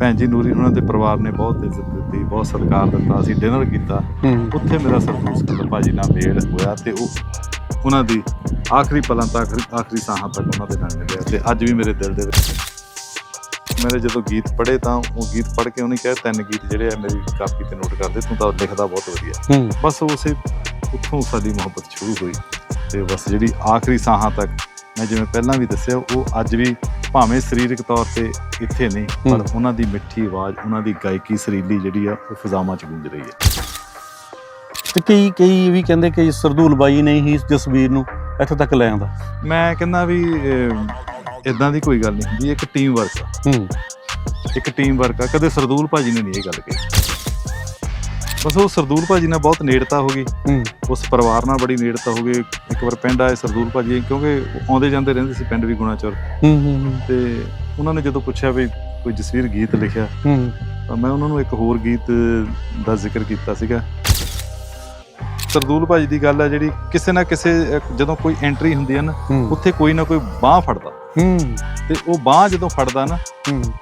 ਭੈਣ ਜੀ ਨੂਰੀ ਉਹਨਾਂ ਦੇ ਪਰਿਵਾਰ ਨੇ ਬਹੁਤ ਇੱਜ਼ਤ ਦਿੱਤੀ ਬਹੁਤ ਸਤਿਕਾਰ ਦਿੱਤਾ ਅਸੀਂ ਡਿਨਰ ਕੀਤਾ। ਉੱਥੇ ਮੇਰਾ ਸਰਦੂਲ ਸਕੰਦਰ ਭਾਜੀ ਨਾਲ ਮੇਲ ਹੋਇਆ ਤੇ ਉਹ ਉਹਨਾਂ ਦੀ ਆਖਰੀ ਪਲਾਂ ਤੱਕ ਆਖਰੀ ਸਾਹਾਂ ਤੱਕ ਉਹਨਾਂ ਦੇ ਨਾਲ ਮਿਲਿਆ ਤੇ ਅੱਜ ਵੀ ਮੇਰੇ ਦਿਲ ਦੇ ਵਿੱਚ ਮੇਰੇ ਜਦੋਂ ਗੀਤ ਪੜ੍ਹੇ ਤਾਂ ਉਹ ਗੀਤ ਪੜ੍ਹ ਕੇ ਉਹਨੇ ਕਿਹਾ ਤਿੰਨ ਗੀਤ ਜਿਹੜੇ ਆ ਮੇਰੀ ਕਾਪੀ ਤੇ ਨੋਟ ਕਰ ਦੇ ਤੂੰ ਤਾਂ ਲਿਖਦਾ ਬਹੁਤ ਵਧੀਆ। ਬਸ ਉਸੇ ਉੱਥੋਂ ਸਾਡੀ ਮੁਹੱਬਤ ਸ਼ੁਰੂ ਹੋਈ ਤੇ ਬਸ ਜਿਹੜੀ ਆਖਰੀ ਸਾਹਾਂ ਤੱਕ ਮੈਂ ਜਿਵੇਂ ਪਹਿਲਾਂ ਵੀ ਦੱਸਿਆ ਉਹ ਅੱਜ ਵੀ ਭਾਵੇਂ ਸਰੀਰਕ ਤੌਰ ਤੇ ਇੱਥੇ ਨਹੀਂ ਪਰ। ਉਹਨਾਂ ਦੀ ਮਿੱਠੀ ਆਵਾਜ਼ ਉਹਨਾਂ ਦੀ ਗਾਇਕੀ ਸਰੀਲੀ ਜਿਹੜੀ ਆ ਉਹ ਫਿਜ਼ਾਵਾਂ 'ਚ ਗੂੰਜ ਰਹੀ ਹੈ। ਤੇ ਕਈ ਕਈ ਵੀ ਕਹਿੰਦੇ ਕਿ ਸਰਦੂਲ ਬਾਈ ਨੇ ਹੀ ਜਸਵੀਰ ਨੂੰ ਇੱਥੇ ਤੱਕ ਲੈ ਆਂਦਾ। ਮੈਂ ਕਹਿੰਦਾ ਵੀ ਇਦਾਂ ਦੀ ਕੋਈ ਗੱਲ ਨਹੀਂ ਹੁੰਦੀ ਇੱਕ ਟੀਮ ਵਰਕ ਹੂੰ। ਇੱਕ ਟੀਮ ਵਰਕ ਆ ਕਦੇ ਸਰਦੂਲ ਭਾਜੀ ਨੇ ਨਹੀਂ ਇਹ ਗੱਲ ਕਹੀ। ਬਸ ਉਹ ਸਰਦੂਲ ਭਾਜੀ ਨਾਲ ਬਹੁਤ ਨੇੜਤਾ ਹੋ ਗਈ। ਹੂੰ। ਉਸ ਪਰਿਵਾਰ ਨਾਲ ਬੜੀ ਨੇੜਤਾ ਹੋ ਗਈ। ਇੱਕ ਵਾਰ ਪਿੰਡ ਆਏ ਸਰਦੂਲ ਭਾਜੀ ਕਿਉਂਕਿ ਆਉਂਦੇ ਜਾਂਦੇ ਰਹਿੰਦੇ ਸੀ ਪਿੰਡ ਵੀ ਗੁਣਾਚੌਰ। ਹੂੰ ਹੂੰ ਤੇ ਉਹਨਾਂ ਨੇ ਜਦੋਂ ਪੁੱਛਿਆ ਵੀ ਕੋਈ ਜਸਵੀਰ ਗੀਤ ਲਿਖਿਆ ਹੂੰ। ਤਾਂ ਮੈਂ ਉਹਨਾਂ ਨੂੰ ਇੱਕ ਹੋਰ ਗੀਤ ਦਾ ਜ਼ਿਕਰ ਕੀਤਾ ਸੀਗਾ। ਸਰਦੂਲ ਭਾਜੀ ਦੀ ਗੱਲ ਹੈ ਜਿਹੜੀ ਕਿਸੇ ਨਾ ਕਿਸੇ ਜਦੋਂ ਕੋਈ ਐਂਟਰੀ ਹੁੰਦੀ ਹੈ ਨਾ ਉੱਥੇ ਕੋਈ ਨਾ ਕੋਈ ਬਾਹ ਫੜਦਾ। ਹੂੰ। ਤੇ ਉਹ ਬਾਹ ਜਦੋਂ ਫੜਦਾ ਨਾ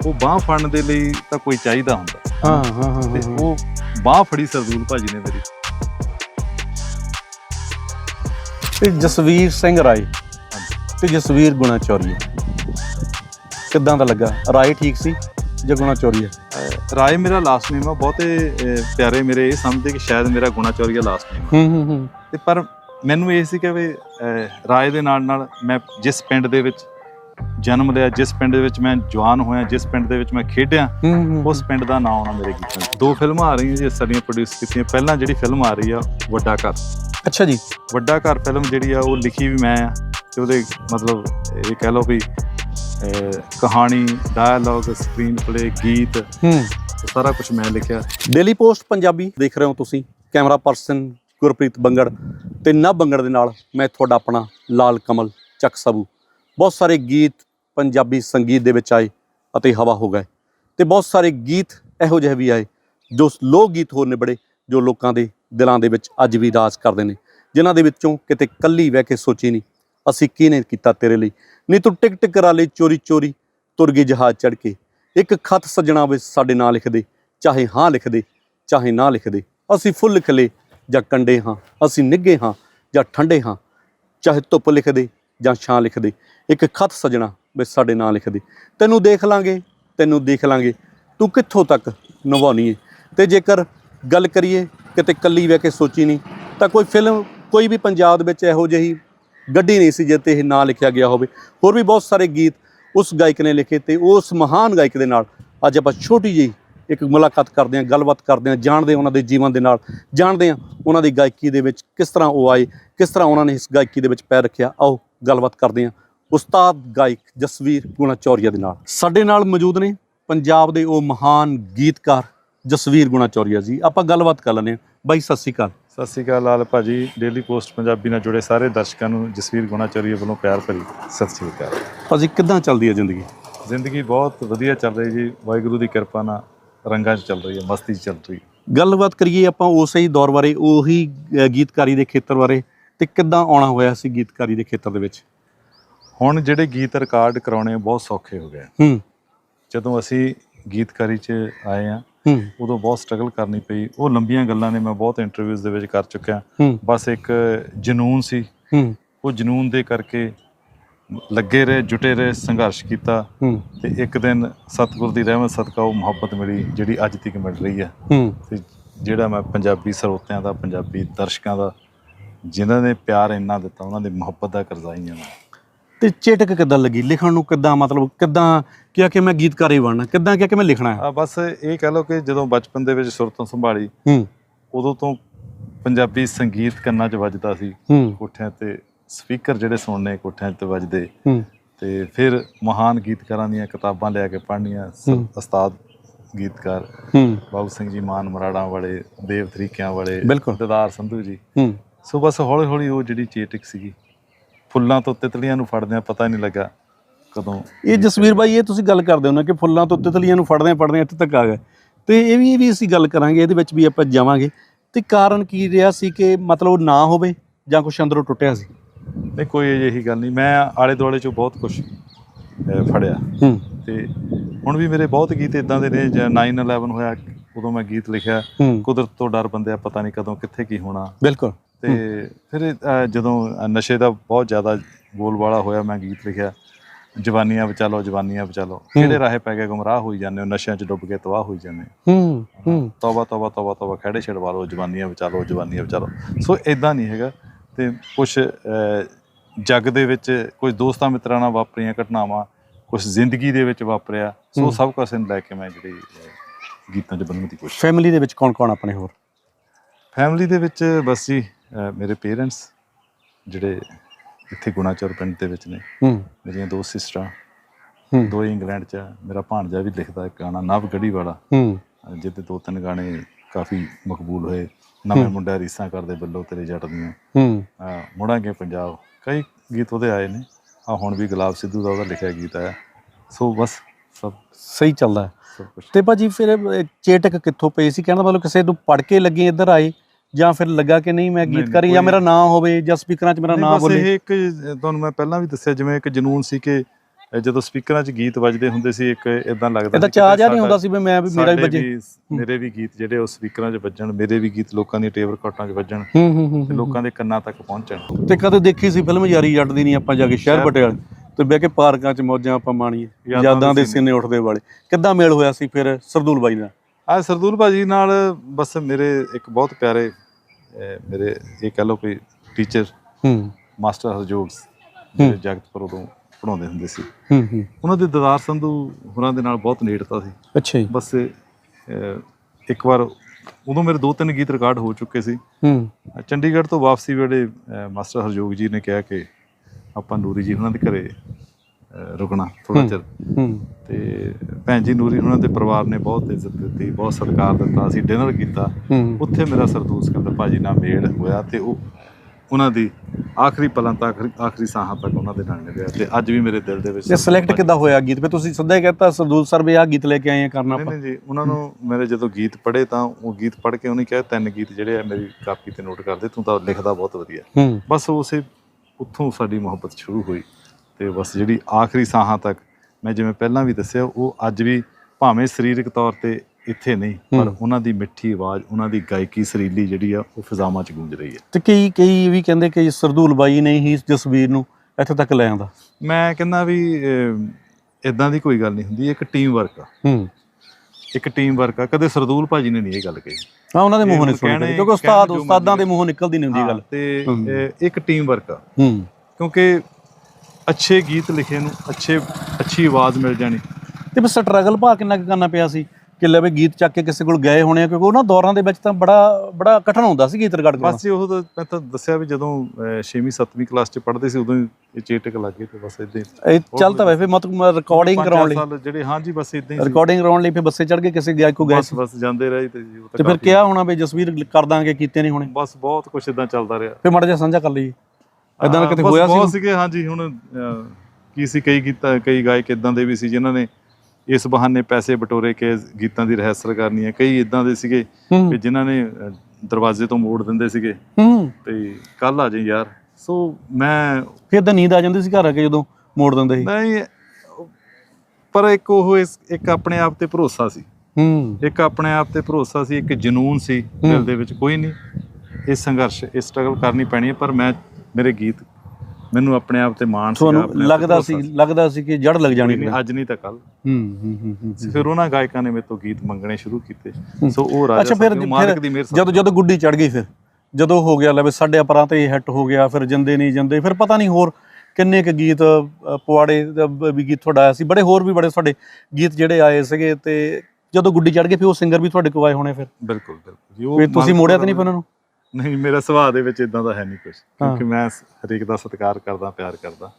ਉਹ ਬਾਹ ਫੜਨ ਦੇ ਲਈ ਤਾਂ ਕੋਈ ਚਾਹੀਦਾ ਹੁੰਦਾ। ਹਾਂ ਹਾਂ ਹਾਂ ਤੇ। ਉਹ ਬਾਹ ਫੜੀ ਸਰਦੂਲ ਭਾਜੀ ਨੇ ਮੇਰੀ। ਤੇ ਜਸਵੀਰ ਸਿੰਘ ਰਾਏ। ਤੇ ਜਸਵੀਰ ਗੁਣਾ ਚੌਰੀਆ ਕਿੱਦਾਂ ਦਾ ਲੱਗਾ? ਰਾਏ ਠੀਕ ਸੀ ਜਾਂ ਗੁਣਾ ਚੌਰੀਆ ਅਹ ਰਾਏ ਮੇਰਾ ਲਾਸਟ ਨੇਮ ਆ ਬਹੁਤੇ ਪਿਆਰੇ ਮੇਰੇ ਇਹ ਸਮਝਦੇ ਕਿ ਸ਼ਾਇਦ ਮੇਰਾ ਗੁਣਾ ਚੌਰੀਆ ਲਾਸਟ ਨੇਮ ਹੂੰ ਹੂੰ ਹੂੰ। ਤੇ ਪਰ ਮੈਨੂੰ ਇਹ ਸੀ ਕਿ ਵੀ ਰਾਏ ਦੇ ਨਾਲ ਨਾਲ ਮੈਂ ਜਿਸ ਪਿੰਡ ਦੇ ਵਿੱਚ ਜਨਮ ਲਿਆ ਜਿਸ ਪਿੰਡ ਦੇ ਵਿੱਚ ਮੈਂ ਜਵਾਨ ਹੋਇਆ ਜਿਸ ਪਿੰਡ ਦੇ ਵਿੱਚ ਮੈਂ ਖੇਡਿਆ ਉਸ ਪਿੰਡ ਦਾ ਨਾਮ ਆਉਣਾ ਮੇਰੇ ਗੀਤਾਂ 'ਚ ਦੋ ਫਿਲਮਾਂ ਆ ਰਹੀਆਂ ਜੀ ਸਾਡੀਆਂ ਪ੍ਰੋਡਿਊਸ ਕੀਤੀਆਂ। ਪਹਿਲਾਂ ਜਿਹੜੀ ਫਿਲਮ ਆ ਰਹੀ ਆ ਵੱਡਾ ਘਰ। ਅੱਛਾ ਜੀ। ਵੱਡਾ ਘਰ ਫਿਲਮ ਜਿਹੜੀ ਆ ਉਹ ਲਿਖੀ ਵੀ ਮੈਂ ਆ ਤੇ ਉਹਦੇ ਮਤਲਬ ਇਹ ਕਹਿ ਲਓ ਵੀ ਕਹਾਣੀ ਡਾਇਲੌਗ ਸਕਰੀਨ ਪਲੇ ਗੀਤ ਹੂੰ। ਸਾਰਾ ਕੁਝ ਮੈਂ ਲਿਖਿਆ। ਡੇਲੀ ਪੋਸਟ ਪੰਜਾਬੀ ਦੇਖ ਰਹੇ ਹੋ ਤੁਸੀਂ। ਕੈਮਰਾ ਪਰਸਨ ਗੁਰਪ੍ਰੀਤ ਬੰਗੜ ਤੇ ਨਵ ਬੰਗੜ ਦੇ ਨਾਲ ਮੈਂ ਤੁਹਾਡਾ ਆਪਣਾ ਲਾਲ ਕਮਲ ਚੱਕ ਸਾਬੂ। ਬਹੁਤ ਸਾਰੇ ਗੀਤ ਪੰਜਾਬੀ ਸੰਗੀਤ ਦੇ ਵਿੱਚ ਆਏ ਅਤੇ ਹਵਾ ਹੋ ਗਏ ਤੇ ਬਹੁਤ ਸਾਰੇ ਗੀਤ ਇਹੋ ਜਿਹੇ ਵੀ ਆਏ ਜੋ ਲੋਕ ਗੀਤ ਹੋਰ ਨਿਬੜੇ ਜੋ ਲੋਕਾਂ ਦੇ ਦਿਲਾਂ ਦੇ ਵਿੱਚ ਅੱਜ ਵੀ ਰਾਜ ਕਰਦੇ ਨੇ, ਜਿਨ੍ਹਾਂ ਦੇ ਵਿੱਚੋਂ ਕਿਤੇ ਕੱਲੀ ਬਹਿ ਕੇ ਸੋਚੀ ਨਹੀਂ, ਅਸੀਂ ਕਿਹਨੇ ਕੀਤਾ ਤੇਰੇ ਲਈ? ਨਹੀਂ ਤੂੰ ਟਿਕ ਟਿਕ ਕਰਾ ਲਈ ਚੋਰੀ ਚੋਰੀ ਤੁਰ ਗਈ ਜਹਾਜ਼ ਚੜ ਕੇ, ਇੱਕ ਖਤ ਸੱਜਣਾ ਵਿੱਚ ਸਾਡੇ ਨਾਂ ਲਿਖ ਦੇ, ਚਾਹੇ ਹਾਂ ਲਿਖ ਦੇ, ਚਾਹੇ ਨਾ ਲਿਖ ਦੇ, ਅਸੀਂ ਫੁੱਲ ਲਿਖ ਖਿਲੇ ਜਾਂ ਕੰਡੇ ਹਾਂ, ਅਸੀਂ ਨਿੱਗੇ ਹਾਂ ਜਾਂ ਠੰਡੇ ਹਾਂ, ਚਾਹੇ ਧੁੱਪ ਲਿਖ ਦੇ ਜਾਂ ਛਾਂ ਲਿਖ ਦੇ ਇੱਕ ਖਤ ਸਜਣਾ ਵਿੱਚ ਸਾਡੇ ਨਾਂ ਲਿਖ ਦੇ ਤੈਨੂੰ ਦੇਖ ਲਾਂਗੇ, ਤੈਨੂੰ ਦੇਖ ਲਾਂਗੇ। ਤੂੰ ਕਿੱਥੋਂ ਤੱਕ ਨਿਭਾਉਣੀ ਏ? ਤੇ ਜੇਕਰ ਗੱਲ ਕਰੀਏ, ਕਿਤੇ ਕੱਲੀ ਬਹਿ ਕੇ ਸੋਚੀ ਨਹੀਂ, ਤਾਂ ਕੋਈ ਫਿਲਮ ਕੋਈ ਵੀ ਪੰਜਾਬ ਵਿੱਚ ਇਹੋ ਜਿਹੀ ਗੱਡੀ ਨਹੀਂ ਸੀ ਜਿੱਤੇ ਇਹ ਨਾਂ ਲਿਖਿਆ ਗਿਆ ਹੋਵੇ। ਹੋਰ ਵੀ ਬਹੁਤ ਸਾਰੇ ਗੀਤ ਉਸ ਗਾਇਕ ਨੇ ਲਿਖੇ ਤੇ ਉਸ ਮਹਾਨ ਗਾਇਕ ਦੇ ਨਾਲ ਅੱਜ ਆਪਾਂ ਛੋਟੀ ਜਿਹੀ ਇੱਕ ਮੁਲਾਕਾਤ ਕਰਦੇ ਹਾਂ, ਗੱਲਬਾਤ ਕਰਦੇ ਹਾਂ, ਜਾਣਦੇ ਉਹਨਾਂ ਦੇ ਜੀਵਨ ਦੇ ਨਾਲ। ਜਾਣਦੇ ਹਾਂ ਉਹਨਾਂ ਦੀ ਗਾਇਕੀ ਦੇ ਵਿੱਚ ਕਿਸ ਤਰ੍ਹਾਂ ਉਹ ਆਏ, ਕਿਸ ਤਰ੍ਹਾਂ ਉਹਨਾਂ ਨੇ ਇਸ ਗਾਇਕੀ ਦੇ ਵਿੱਚ ਪੈਰ ਰੱਖਿਆ। ਆਓ ਗੱਲਬਾਤ ਕਰਦੇ ਹਾਂ। ਉਸਤਾਦ ਗਾਇਕ ਜਸਵੀਰ ਗੁਣਾ ਚੌਰੀਆ ਦੇ ਨਾਲ। ਸਾਡੇ ਨਾਲ ਮੌਜੂਦ ਨੇ ਪੰਜਾਬ ਦੇ ਉਹ ਮਹਾਨ ਗੀਤਕਾਰ ਜਸਵੀਰ ਗੁਣਾ ਚੌਰੀਆ ਜੀ। ਆਪਾਂ ਗੱਲਬਾਤ ਕਰ ਲੈਂਦੇ ਹਾਂ। ਬਾਈ ਸਤਿ ਸ਼੍ਰੀ ਅਕਾਲ। ਸਤਿ ਸ਼੍ਰੀ ਅਕਾਲ ਲਾਲ ਭਾਜੀ। ਡੇਲੀ ਪੋਸਟ ਪੰਜਾਬੀ ਨਾਲ ਜੁੜੇ ਸਾਰੇ ਦਰਸ਼ਕਾਂ ਨੂੰ ਜਸਵੀਰ ਗੁਣਾਚਾਰੀ ਵੱਲੋਂ ਪਿਆਰ ਭਰੀ ਸਤਿ ਸ਼੍ਰੀ ਅਕਾਲ। ਭਾਜੀ ਕਿੱਦਾਂ ਚੱਲਦੀ ਹੈ ਜ਼ਿੰਦਗੀ? ਜ਼ਿੰਦਗੀ ਬਹੁਤ ਵਧੀਆ ਚੱਲ ਰਹੀ ਜੀ। ਵਾਹਿਗੁਰੂ ਦੀ ਕਿਰਪਾ ਨਾਲ ਰੰਗਾਂ 'ਚ ਚੱਲ ਰਹੀ ਹੈ ਮਸਤੀ 'ਚ ਚੱਲ ਰਹੀ ਹੈ। ਗੱਲਬਾਤ ਕਰੀਏ ਆਪਾਂ ਉਸੇ ਹੀ ਦੌਰ ਬਾਰੇ ਉਹੀ ਗੀਤਕਾਰੀ ਦੇ ਖੇਤਰ ਬਾਰੇ। ਤੇ ਕਿੱਦਾਂ ਆਉਣਾ ਹੋਇਆ ਸੀ ਗੀਤਕਾਰੀ ਦੇ ਖੇਤਰ ਦੇ ਵਿੱਚ? ਹੁਣ ਜਿਹੜੇ ਗੀਤ ਰਿਕਾਰਡ ਕਰਾਉਣੇ ਬਹੁਤ ਸੌਖੇ ਹੋ ਗਏ ਹੂੰ। ਜਦੋਂ ਅਸੀਂ ਗੀਤਕਾਰੀ 'ਚ ਆਏ ਆ ਹੂੰ। ਉਦੋਂ ਬਹੁਤ ਸਟਰਗਲ ਕਰਨੀ ਪਈ। ਉਹ ਲੰਬੀਆਂ ਗੱਲਾਂ ਨੇ ਮੈਂ ਬਹੁਤ ਇੰਟਰਵਿਊਜ਼ ਦੇ ਵਿੱਚ ਕਰ ਚੁੱਕਿਆ। ਹੂੰ। ਬਸ ਇੱਕ ਜਨੂਨ ਸੀ। ਹੂੰ। ਉਹ ਜਨੂਨ ਦੇ ਕਰਕੇ ਲੱਗੇ ਰਹੇ ਜੁਟੇ ਰਹੇ ਸੰਘਰਸ਼ ਕੀਤਾ। ਹੂੰ। ਤੇ ਇੱਕ ਦਿਨ ਸਤਿਗੁਰ ਦੀ ਰਹਿਮਤ ਸਦਕਾ ਉਹ ਮੁਹੱਬਤ ਮਿਲੀ ਜਿਹੜੀ ਅੱਜ ਤੱਕ ਮਿਲ ਰਹੀ ਹੈ ਹੂੰ। ਤੇ ਜਿਹੜਾ ਮੈਂ ਪੰਜਾਬੀ ਸਰੋਤਿਆਂ ਦਾ ਪੰਜਾਬੀ ਦਰਸ਼ਕਾਂ ਦਾ ਜਿਨ੍ਹਾਂ ਨੇ ਪਿਆਰ ਇੰਨਾ ਦਿੱਤਾ ਉਹਨਾਂ ਦੀ ਮੁਹੱਬਤ ਦਾ ਕਰਜ਼ਾਈ ਹਾਂ ਮੈਂ। ਤੇ ਚੇਟਕ ਕਿੱਦਾਂ ਲੱਗੀ? ਲਿਖਣ ਨੂੰ ਕਿੱਦਾਂ ਮਤਲਬ ਕਿੱਦਾਂ ਕਿਹਾ ਕਿ ਮੈਂ ਗੀਤਕਾਰੀ ਬਣਨਾ ਕਿੱਦਾਂ ਕਿਹਾ ਕਿ ਮੈਂ ਲਿਖਣਾ ਹੈ? ਆ ਬਸ ਇਹ ਕਹਿ ਲਓ ਕਿ ਜਦੋਂ ਬਚਪਨ ਦੇ ਵਿੱਚ ਸੁਰਤੋਂ ਸੰਭਾਲੀ ਹੂੰ। ਉਦੋਂ ਤੋਂ ਪੰਜਾਬੀ ਸੰਗੀਤ ਕੰਨਾਂ 'ਚ ਵੱਜਦਾ ਸੀ। ਹੂੰ। ਕੋਠਿਆਂ ਤੇ ਸਪੀਕਰ ਜਿਹੜੇ ਸੁਣਨੇ ਕੋਠਿਆਂ ਤੇ ਵੱਜਦੇ। ਹੂੰ। ਤੇ ਫਿਰ ਮਹਾਨ ਗੀਤਕਾਰਾਂ ਦੀਆਂ ਕਿਤਾਬਾਂ ਲਿਆ ਕੇ ਪੜ੍ਹਨੀਆਂ ਸ- ਹੂੰ। ਉਸਤਾਦ ਗੀਤਕਾਰ ਹੂੰ। ਬਾਬੂ ਸਿੰਘ ਜੀ ਮਾਨ ਮਰਾੜਾਂ ਵਾਲੇ ਦੇਵ ਤਰੀਕਿਆਂ ਵਾਲੇ ਬਿਲਕੁਲ। ਦਦਾਰ ਸੰਧੂ ਜੀ। ਹੂੰ। ਸੋ ਬਸ ਹੌਲੀ ਹੌਲੀ ਉਹ ਜਿਹੜੀ ਚੇਟਕ ਸੀਗੀ ਫੁੱਲਾਂ ਤੋਂ ਤਿਤਲੀਆਂ ਨੂੰ ਫੜਦਿਆਂ ਪਤਾ ਹੀ ਨਹੀਂ ਲੱਗਾ ਕਦੋਂ। ਇਹ ਜਸਵੀਰ ਬਾਈ ਇਹ ਤੁਸੀਂ ਗੱਲ ਕਰਦੇ ਹੋ ਨਾ ਕਿ ਫੁੱਲਾਂ ਤੋਂ ਤਿਤਲੀਆਂ ਨੂੰ ਫੜਦੇ ਫੜਦੇ ਇੱਥੇ ਤੱਕ ਆ ਗਏ। ਤੇ ਇਹ ਵੀ ਇਹ ਵੀ ਅਸੀਂ ਗੱਲ ਕਰਾਂਗੇ ਇਹਦੇ ਵਿੱਚ ਵੀ ਆਪਾਂ ਜਾਵਾਂਗੇ। ਤੇ ਕਾਰਨ ਕੀ ਰਿਹਾ ਸੀ ਕਿ ਮਤਲਬ ਨਾ ਹੋਵੇ ਜਾਂ ਕੁਛ ਅੰਦਰੋਂ ਟੁੱਟਿਆ ਸੀ? ਨਹੀਂ ਕੋਈ ਅਜਿਹੀ ਗੱਲ ਨਹੀਂ। ਮੈਂ ਆਲੇ ਦੁਆਲੇ ਚੋਂ ਬਹੁਤ ਕੁਝ ਫੜਿਆ। ਹੂੰ। ਤੇ ਹੁਣ ਵੀ ਮੇਰੇ ਬਹੁਤ ਗੀਤ ਇਦਾਂ ਦੇ ਨੇ ਜਾਂ 9/11 ਹੋਇਆ ਉਦੋਂ ਮੈਂ ਗੀਤ ਲਿਖਿਆ। ਕੁਦਰਤ ਤੋਂ ਡਰ ਬੰਦਿਆ ਪਤਾ ਨਹੀਂ ਕਦੋਂ ਕਿੱਥੇ ਕੀ ਹੋਣਾ। ਬਿਲਕੁਲ। ਤੇ ਫਿਰ ਜਦੋਂ ਨਸ਼ੇ ਦਾ ਬਹੁਤ ਜ਼ਿਆਦਾ ਬੋਲਬਾਲਾ ਹੋਇਆ ਮੈਂ ਗੀਤ ਲਿਖਿਆ ਜਵਾਨੀਆਂ ਬਚਾ ਲਓ ਜਵਾਨੀਆਂ ਬਚਾ ਲਓ ਕਿਹੜੇ ਰਾਹੇ ਪੈ ਗਏ ਗੁੰਮਰਾਹ ਹੋਈ ਜਾਂਦੇ ਹੋ ਨਸ਼ਿਆਂ 'ਚ ਡੁੱਬ ਕੇ ਤਬਾਹ ਹੋਈ ਜਾਂਦੇ ਹੋ। ਹੂੰ ਹੂੰ। ਤੌਬਾ ਤੌਬਾ ਤੌਬਾ ਤੌਬਾ ਖੜੇ ਛਡਵਾ ਲਓ ਜਵਾਨੀਆਂ ਬਚਾ ਲਓ ਜਵਾਨੀਆਂ ਬਚਾ ਲਓ ਸੋ ਇਦਾਂ ਨਹੀਂ ਹੈਗਾ ਤੇ ਕੁਝ ਜੱਗ ਦੇ ਵਿੱਚ ਕੁਝ ਦੋਸਤਾਂ ਮਿੱਤਰਾਂ ਨਾਲ ਵਾਪਰੀਆਂ ਘਟਨਾਵਾਂ ਕੁਝ ਜ਼ਿੰਦਗੀ ਦੇ ਵਿੱਚ ਵਾਪਰਿਆ ਸੋ। ਸਭ ਕੁਝ ਨੂੰ ਲੈ ਕੇ ਮੈਂ ਜਿਹੜੀ ਅਹ, ਗੀਤਾਂ 'ਚ ਬਣਨ ਦੀ ਕੋਸ਼ਿਸ਼ ਫੈਮਿਲੀ ਦੇ ਵਿੱਚ ਕੌਣ ਕੌਣ ਆਪਣੇ ਹੋਰ? ਫੈਮਿਲੀ ਦੇ ਵਿੱਚ ਬਸ ਜੀ ਮੇਰੇ ਪੇਰੈਂਟਸ ਜਿਹੜੇ ਇੱਥੇ ਗੁਣਾਚੌਰ ਪਿੰਡ ਦੇ ਵਿੱਚ ਨੇ ਹੂੰ। ਮੇਰੀਆਂ ਦੋ ਸਿਸਟਰਾਂ ਹੂੰ। ਦੋ ਇੰਗਲੈਂਡ 'ਚ। ਮੇਰਾ ਭਾਣਜਾ ਵੀ ਲਿਖਦਾ ਇੱਕ ਗਾਣਾ ਨਵ ਗੜੀ ਵਾਲਾ ਹੂੰ ਜਿਹਦੇ ਦੋ ਤਿੰਨ ਗਾਣੇ ਕਾਫੀ ਮਕਬੂਲ ਹੋਏ। ਨਵੇਂ ਮੁੰਡਾ ਰੀਸਾਂ ਕਰਦੇ ਬੱਲੋ ਤੇਰੇ ਜੱਟ ਦੀਆਂ। ਹੂੰ। ਮੁੜਾਂਗੇ ਪੰਜਾਬ। ਕਈ ਗੀਤ ਉਹਦੇ ਆਏ ਨੇ। ਆ ਹੁਣ ਵੀ ਗੁਲਾਬ ਸਿੱਧੂ ਦਾ ਉਹਦਾ ਲਿਖਿਆ ਗੀਤ ਆਇਆ। ਸੋ ਬਸ ਸਭ ਸਹੀ ਚੱਲਦਾ। ਤੇ ਭਾਜੀ ਫਿਰ ਚੇਟਕ ਕਿੱਥੋਂ ਪਈ ਸੀ? ਕਹਿੰਦਾ ਮਤਲਬ ਕਿਸੇ ਨੂੰ ਪੜ ਕੇ ਲੱਗੇ ਇੱਧਰ ਆਏ। ਜਾਂ ਫਿਰ ਲੱਗਾ ਕਿ ਨਹੀਂ ਮੈਂ ਗੀਤਕਾਰੀ ਜਾਂ ਮੇਰਾ ਨਾਮ ਹੋਵੇ ਜਾਂ ਸਪੀਕਰਾਂ 'ਚ ਮੇਰਾ ਨਹੀਂ, ਨਾਮ ਬਸ ਬੋਲੇ। ਇਹ ਇੱਕ ਤੁਹਾਨੂੰ ਮੈਂ ਪਹਿਲਾਂ ਵੀ ਦੱਸਿਆ ਜਿਵੇਂ ਇੱਕ ਜਨੂਨ ਸੀ ਕਿ ਜਦੋਂ ਸਪੀਕਰਾਂ 'ਚ ਗੀਤ ਵੱਜਦੇ ਹੁੰਦੇ ਸੀ ਇੱਕ ਇਦਾਂ ਲੱਗਦਾ ਇਹਦਾ ਚਾਹ ਜਿਹਾ ਨਹੀਂ ਹੁੰਦਾ ਸੀ ਵੀ ਮੈਂ ਵੀ ਮੇਰਾ ਵੀ ਵੱਜੇ। ਮੇਰੇ ਵੀ ਗੀਤ ਜਿਹੜੇ ਉਹ ਸਪੀਕਰਾਂ 'ਚ ਵੱਜਣ ਮੇਰੇ ਵੀ ਗੀਤ ਲੋਕਾਂ ਦੀਆਂ ਟੇਪ ਰਿਕਾਰਡਾਂ 'ਚ ਵੱਜਣ ਹੂੰ ਹੂੰ ਹੂੰ ਤੇ ਲੋਕਾਂ ਦੇ ਕੰਨਾਂ ਤੱਕ ਪਹੁੰਚਣ। ਤੇ ਕਦੇ ਦੇਖੀ ਸੀ ਫਿਲਮ ਯਾਰੀ ਜੱਟ ਦੀ ਨਹੀਂ ਆਪਾਂ ਜਾ ਕੇ ਸ਼ਹਿਰ ਪਟਿਆਲੇ ਤੇ ਬਹਿ ਕੇ ਪਾਰਕਾਂ 'ਚ ਮੌਜਾਂ ਆਪਾਂ ਮਾਣੀਏ ਯਾਦਾਂ ਦੇ ਦੇ ਸੀਨੇ ਉੱਠਦੇ ਵਾਲੇ। ਕਿੱਦਾਂ ਮੇਲ ਹੋਇਆ ਸੀ ਫਿਰ ਸਰਦੂਲ ਬਾਈ ਨਾਲ? ਆ ਸਰਦੂਲ ਭਾਜੀ ਨਾਲ ਬਸ ਮੇਰੇ ਇੱਕ ਬਹੁਤ ਪਿਆਰੇ ਮੇਰੇ ਇਹ ਕਹ ਲਓ ਕੋਈ ਟੀਚਰ ਹੂੰ। ਮਾਸਟਰ ਹਰਜੋਗ ਜਿਹੜੇ ਜਗਤਪੁਰ ਉਦੋਂ ਪੜਾਉਂਦੇ ਹੁੰਦੇ ਸੀ। ਹੂੰ ਹੂੰ। ਉਹਨਾਂ ਦੇ ਦਦਾਰ ਸੰਧੂ ਹੋਰਾਂ ਦੇ ਨਾਲ ਬਹੁਤ ਨੇੜਤਾ ਸੀ। ਅੱਛਾ ਜੀ। ਬਸ ਇੱਕ ਵਾਰ ਉਦੋਂ ਮੇਰੇ ਦੋ ਤਿੰਨ ਗੀਤ ਰਿਕਾਰਡ ਹੋ ਚੁੱਕੇ ਸੀ। ਹੂੰ। ਚੰਡੀਗੜ੍ਹ ਤੋਂ ਵਾਪਸੀ ਵੇਲੇ ਮਾਸਟਰ ਹਰਜੋਗ ਜੀ ਨੇ ਕਿਹਾ ਕਿ ਆਪਾਂ ਨੂਰੀ ਜੀ ਉਹਨਾਂ ਦੇ ਘਰੇ ਰੁਕਣਾ ਥੋੜਾ ਚਿਰ। ਤੇ ਭੈਣ ਜੀ ਨੂਰੀ ਉਹਨਾਂ ਦੇ ਪਰਿਵਾਰ ਨੇ ਬਹੁਤ ਇੱਜ਼ਤ ਦਿੱਤੀ ਬਹੁਤ ਸਤਿਕਾਰ ਦਿੱਤਾ ਅਸੀਂ ਡਿਨਰ ਕੀਤਾ। ਉੱਥੇ ਮੇਰਾ ਸਰਦੂਲ ਸਿਕੰਦਰ ਭਾਜੀ ਨਾਲ ਮੇਲ ਹੋਇਆ ਤੇ ਉਹ ਉਹਨਾਂ ਦੀ ਆਖਰੀ ਪਲਾਂ ਤੱਕ ਆਖਰੀ- ਸਾਹਾਂ ਤੱਕ ਉਹਨਾਂ ਦੇ ਨਾਲ ਨਿਭਿਆ ਤੇ ਅੱਜ ਵੀ ਮੇਰੇ ਦਿਲ ਦੇ ਵਿੱਚ ਇਹ ਸਿਲੈਕਟ ਕਿੱਦਾਂ ਹੋਇਆ ਗੀਤ? ਵੀ ਤੁਸੀਂ ਸਿੱਧਾ ਹੀ ਕਹਤਾ ਸਰਦੂਲ ਸਰ ਵੀ ਆਹ ਗੀਤ ਲੈ ਕੇ ਆਏ ਆ ਕਰਨਾ ਆਪਾਂ। ਨਹੀਂ ਜੀ ਉਹਨਾਂ ਨੂੰ ਮੇਰੇ ਜਦੋਂ ਗੀਤ ਪੜ੍ਹੇ ਤਾਂ ਉਹ ਗੀਤ ਪੜ੍ਹ ਕੇ ਉਹਨੇ ਕਿਹਾ ਤਿੰਨ ਗੀਤ ਜਿਹੜੇ ਆ ਮੇਰੀ ਕਾਪੀ ਤੇ ਨੋਟ ਕਰ ਦੇ ਤੂੰ ਤਾਂ ਲਿਖਦਾ ਬਹੁਤ ਵਧੀਆ। ਬਸ ਉਸੇ ਉੱਥੋਂ ਸਾਡੀ ਮੁਹੱਬਤ ਸ਼ੁਰੂ ਹੋਈ। ਤੇ ਬਸ ਜਿਹੜੀ ਆਖਰੀ ਸਾਹਾਂ ਤੱਕ ਮੈਂ ਜਿਵੇਂ ਪਹਿਲਾਂ ਵੀ ਦੱਸਿਆ ਉਹ ਅੱਜ ਵੀ ਭਾਵੇਂ ਸਰੀਰਕ ਤੌਰ ਤੇ ਇੱਥੇ ਨਹੀਂ ਪਰ। ਉਹਨਾਂ ਦੀ ਮਿੱਠੀ ਆਵਾਜ਼ ਉਹਨਾਂ ਦੀ ਗਾਇਕੀ ਸਰੀਲੀ ਜਿਹੜੀ ਆ ਉਹ ਫਿਜ਼ਾਵਾਂ 'ਚ ਗੂੰਜ ਰਹੀ ਹੈ। ਤੇ ਕਈ ਕਈ ਵੀ ਕਹਿੰਦੇ ਕਿ ਸਰਦੂਲ ਬਾਈ ਨੇ ਹੀ ਜਸਵੀਰ ਨੂੰ ਇੱਥੇ ਤੱਕ ਲੈ ਆਂਦਾ। ਮੈਂ ਕਹਿੰਦਾ ਵੀ ਇਦਾਂ ਦੀ ਕੋਈ ਗੱਲ ਨਹੀਂ ਹੁੰਦੀ ਇੱਕ ਟੀਮ ਵਰਕ ਆ। ਹੂੰ। ਇੱਕ ਟੀਮ ਵਰਕ ਆ। ਕਦੇ ਸਰਦੂਲ ਭਾਜੀ ਨੇ ਨਹੀਂ ਇਹ ਗੱਲ ਕਹੀ। ਹਾਂ ਉਹਨਾਂ ਦੇ ਮੂੰਹੋਂ ਨਹੀਂ ਸੁਣੀ ਕਿਉਂਕਿ ਉਸਤਾਦ ਉਸਤਾਦਾਂ ਦੇ ਮੂੰਹੋਂ ਨਿਕਲਦੀ ਨਹੀਂ ਹੁੰਦੀ ਗੱਲ। ਤੇ ਇੱਕ ਟੀਮ ਵਰਕ ਆ। ਹੂੰ। ਕਿਉਂਕਿ ਅੱਛੇ ਗੀਤ ਲਿਖੇ ਨੂੰ ਅੱਛੇ ਅੱਛੀ ਆਵਾਜ਼ ਮਿਲ ਜਾਣੀ। ਤੇ ਫਿਰ ਸਟਰਗਲ ਭਾ ਕਿੰਨਾ ਕੁ ਕਰਨਾ ਪਿਆ ਸੀ ਕਿ ਲੈ ਵੀ ਗੀਤ ਚੱਕ ਕੇ ਕਿਸੇ ਕੋਲ ਗਏ ਹੋਣੇ ਆ ਕਿਉਂਕਿ ਉਹਨਾਂ ਦੌਰਾਂ ਦੇ ਵਿੱਚ ਤਾਂ ਬੜਾ ਬੜਾ ਕਠਿਨ ਹੁੰਦਾ ਸੀ ਗੀਤ ਰਿਕਾਰਡ ਕਰਨਾ। ਬਸ ਜੀ ਉਹ ਤਾਂ ਮੈਂ ਤਾਂ ਦੱਸਿਆ ਵੀ ਜਦੋਂ 6ਵੀਂ 7ਵੀਂ ਕਲਾਸ 'ਚ ਪੜ੍ਹਦੇ ਸੀ ਉਦੋਂ ਹੀ ਇਹ ਚੇਟਕ ਲੱਗ ਗਏ ਤੇ ਬਸ ਇਦਾਂ ਇਹ ਚੱਲ ਤਾਂ ਵੈਸੇ ਮਤਲਬ ਰਿਕਾਰਡਿੰਗ ਕਰਾਉਣ ਲਈ। ਜਿਹੜੇ ਹਾਂ ਜੀ ਬਸ ਇਦਾਂ ਹੀ। ਰਿਕਾਰਡਿੰਗ ਕਰਾਉਣ ਲਈ ਫਿਰ ਬੱਸੇ ਚੜ ਕੇ ਕਿਸੇ ਗਾਇਕ ਕੋ ਗਏ ਬਸ ਬਸ ਜਾਂਦੇ ਰਹੇ ਤੇ ਜੀ ਉਹ ਤਾਂ ਤੇ ਫਿਰ ਕਿਹਾ ਹੋਣਾ ਵੀ ਜਸਵੀਰ ਕਰ ਦਾਂਗੇ ਕੀਤੇ ਨਹੀਂ ਹੋਣੇ। ਬਸ ਬਹੁਤ ਕੁਝ ਇਦਾਂ ਚੱਲਦਾ ਰਿਹਾ। ਫਿਰ ਮਾੜਾ ਜਿਹਾ ਸਾਂਝਾ ਕਰ ਲਈ ਇਦਾਂ ਦਾ ਕਿਤੇ ਬਸ ਹੋਇਆ ਬਹੁਤ ਸੀ ਸੀਗੇ ਹਾਂਜੀ ਹੁਣ ਅਹ, ਕੀ ਸੀ ਕਈ ਗੀਤਾਂ ਕਈ ਗਾਇਕ ਇਦਾਂ ਦੇ ਵੀ ਸੀ ਜਿਨ੍ਹਾਂ ਨੇ ਇਸ ਬਹਾਨੇ ਪੈਸੇ ਬਟੋਰੇ ਕੇ ਗੀਤਾਂ ਦੀ ਰਿਹਰਸਲ ਕਰਨੀ ਹੈ। ਕਈ ਇਦਾਂ ਦੇ ਸੀਗੇ ਹੂੰ। ਕਿ ਜਿਨ੍ਹਾਂ ਨੇ ਅਹ, ਦਰਵਾਜ਼ੇ ਤੋਂ ਮੋੜ ਦਿੰਦੇ ਸੀਗੇ। ਹੂੰ। ਤੇ ਕੱਲ ਆ ਜਾਈ ਯਾਰ। ਸੋ ਮੈਂ ਫਿਰ ਤਾਂ ਨੀਂਦ ਆ ਜਾਂਦੀ ਸੀ ਘਰ ਆ ਕੇ ਜਦੋਂ ਮੋੜ ਦਿੰਦੇ ਸੀ। ਨਹੀਂ ਪਰ ਇੱਕ ਉਹ ਇਸ- ਇੱਕ ਆਪਣੇ ਆਪ ਤੇ ਭਰੋਸਾ ਸੀ। ਹੂੰ। ਇੱਕ ਆਪਣੇ ਆਪ ਤੇ ਭਰੋਸਾ ਸੀ ਇੱਕ ਜਨੂਨ ਸੀ ਦਿਲ ਦੇ ਵਿੱਚ। ਕੋਈ ਨਹੀਂ ਇਹ ਸੰਘਰਸ਼ ਇਹ ਸਟਰਗਲ ਕਰਨੀ ਪੈਣੀ ਹੈ ਪਰ ਮੈਂ ਮੇਰੇ ਗੀਤ ਮੈਨੂੰ ਆਪਣੇ ਆਪ ਤੇ ਮਾਣ ਤੁਹਾਨੂੰ ਤੇ ਲੱਗਦਾ ਸੀ ਲੱਗਦਾ ਸੀ ਕਿ ਜੜ ਲੱਗ ਜਾਣੀ ਨਹੀਂ, ਅੱਜ ਨਹੀਂ ਤਾਂ ਕੱਲ ਹੂੰ ਹੂੰ ਫਿਰ ਉਹਨਾਂ ਗਾਇਕਾਂ ਨੇ ਮੇਰੇ ਤੋਂ ਗੀਤ ਮੰਗਣੇ ਸ਼ੁਰੂ ਕੀਤੇ। ਸੋ ਉਹ ਰਾਜਾ ਅੱਛਾ ਫਿਰ ਸਾਹਿਬ ਮਾਲਕ ਦੀ ਮਿਹਰ ਫਿਰ ਜਦੋਂ ਜਦੋਂ ਗੁੱਡੀ ਚੜ ਗਈ ਫਿਰ ਜਦੋਂ ਹੋ ਗਿਆ ਲੈ ਵੀ ਸਾਡੇ ਪਰਾਂ ਤੇ ਹਿੱਟ ਹੋ ਗਿਆ ਫਿਰ ਜਿੰਦੇ ਨਹੀਂ ਜਾਂਦੇ ਫਿਰ ਪਤਾ ਨਹੀਂ ਹੋਰ ਕਿੰਨੇ ਕ ਗੀਤ ਪਵਾੜੇ ਵੀ ਗੀਤ ਤੁਹਾਡਾ ਆਇਆ ਸੀ। ਬੜੇ ਹੋਰ ਵੀ ਬੜੇ ਤੁਹਾਡੇ ਗੀਤ ਜਿਹੜੇ ਆਏ ਸੀਗੇ ਤੇ ਜਦੋਂ ਗੁੱਡੀ ਚੜ ਗਈ ਫਿਰ ਉਹ ਸਿੰਗਰ ਵੀ ਤੁਹਾਡੇ ਕੋਲ ਆਏ ਹੋਣੇ ਫਿਰ? ਬਿਲਕੁਲ ਬਿਲਕੁਲ। ਜੀ ਉਹ ਵੀ ਤੁਸੀਂ ਮੋੜਿਆ ਤਾਂ ਨਹੀਂ ਫਿਰ ਉਹਨਾਂ ਨੂੰ? ਨਹੀਂ ਮੇਰਾ ਸੁਭਾਅ ਦੇ ਵਿੱਚ ਇਦਾਂ ਦਾ ਹੈ ਨਹੀਂ ਕੁਝ। ਕਿਉਂਕਿ ਮੈਂ ਹਰੇਕ ਦਾ ਸਤਿਕਾਰ ਕਰਦਾ ਪਿਆਰ ਕਰਦਾ।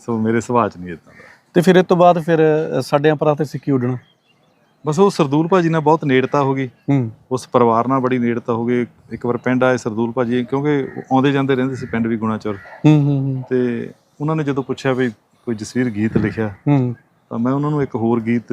ਸੋ ਮੇਰੇ ਸੁਭਾਅ 'ਚ ਨਹੀਂ ਇਦਾਂ ਦਾ। ਤੇ ਫਿਰ ਇਸ ਤੋਂ ਬਾਅਦ ਫਿਰ ਸਾਡਿਆਂ ਪਰਾਂ ਤੇ ਸਿੱਕੀ ਉੱਡਣਾ। ਬਸ ਉਹ ਸਰਦੂਲ ਭਾਜੀ ਨਾਲ ਬਹੁਤ ਨੇੜਤਾ ਹੋ ਗਈ। ਉਸ ਪਰਿਵਾਰ ਨਾਲ ਬੜੀ ਨੇੜਤਾ ਹੋ ਗਈ। ਇੱਕ ਵਾਰ ਪਿੰਡ ਆਏ ਸਰਦੂਲ ਭਾਜੀ ਕਿਉਂਕਿ ਆਉਂਦੇ ਜਾਂਦੇ ਰਹਿੰਦੇ ਸੀ ਪਿੰਡ ਵੀ ਗੁਣਾਚੌਰ। ਹੂੰ ਹੂੰ ਹੂੰ, ਤੇ ਉਹਨਾਂ ਨੇ ਜਦੋਂ ਪੁੱਛਿਆ ਵੀ ਕੋਈ ਜਸਵੀਰ ਗੀਤ ਲਿਖਿਆ ਹੂੰ। ਤਾਂ ਮੈਂ ਉਹਨਾਂ ਨੂੰ ਇੱਕ ਹੋਰ ਗੀਤ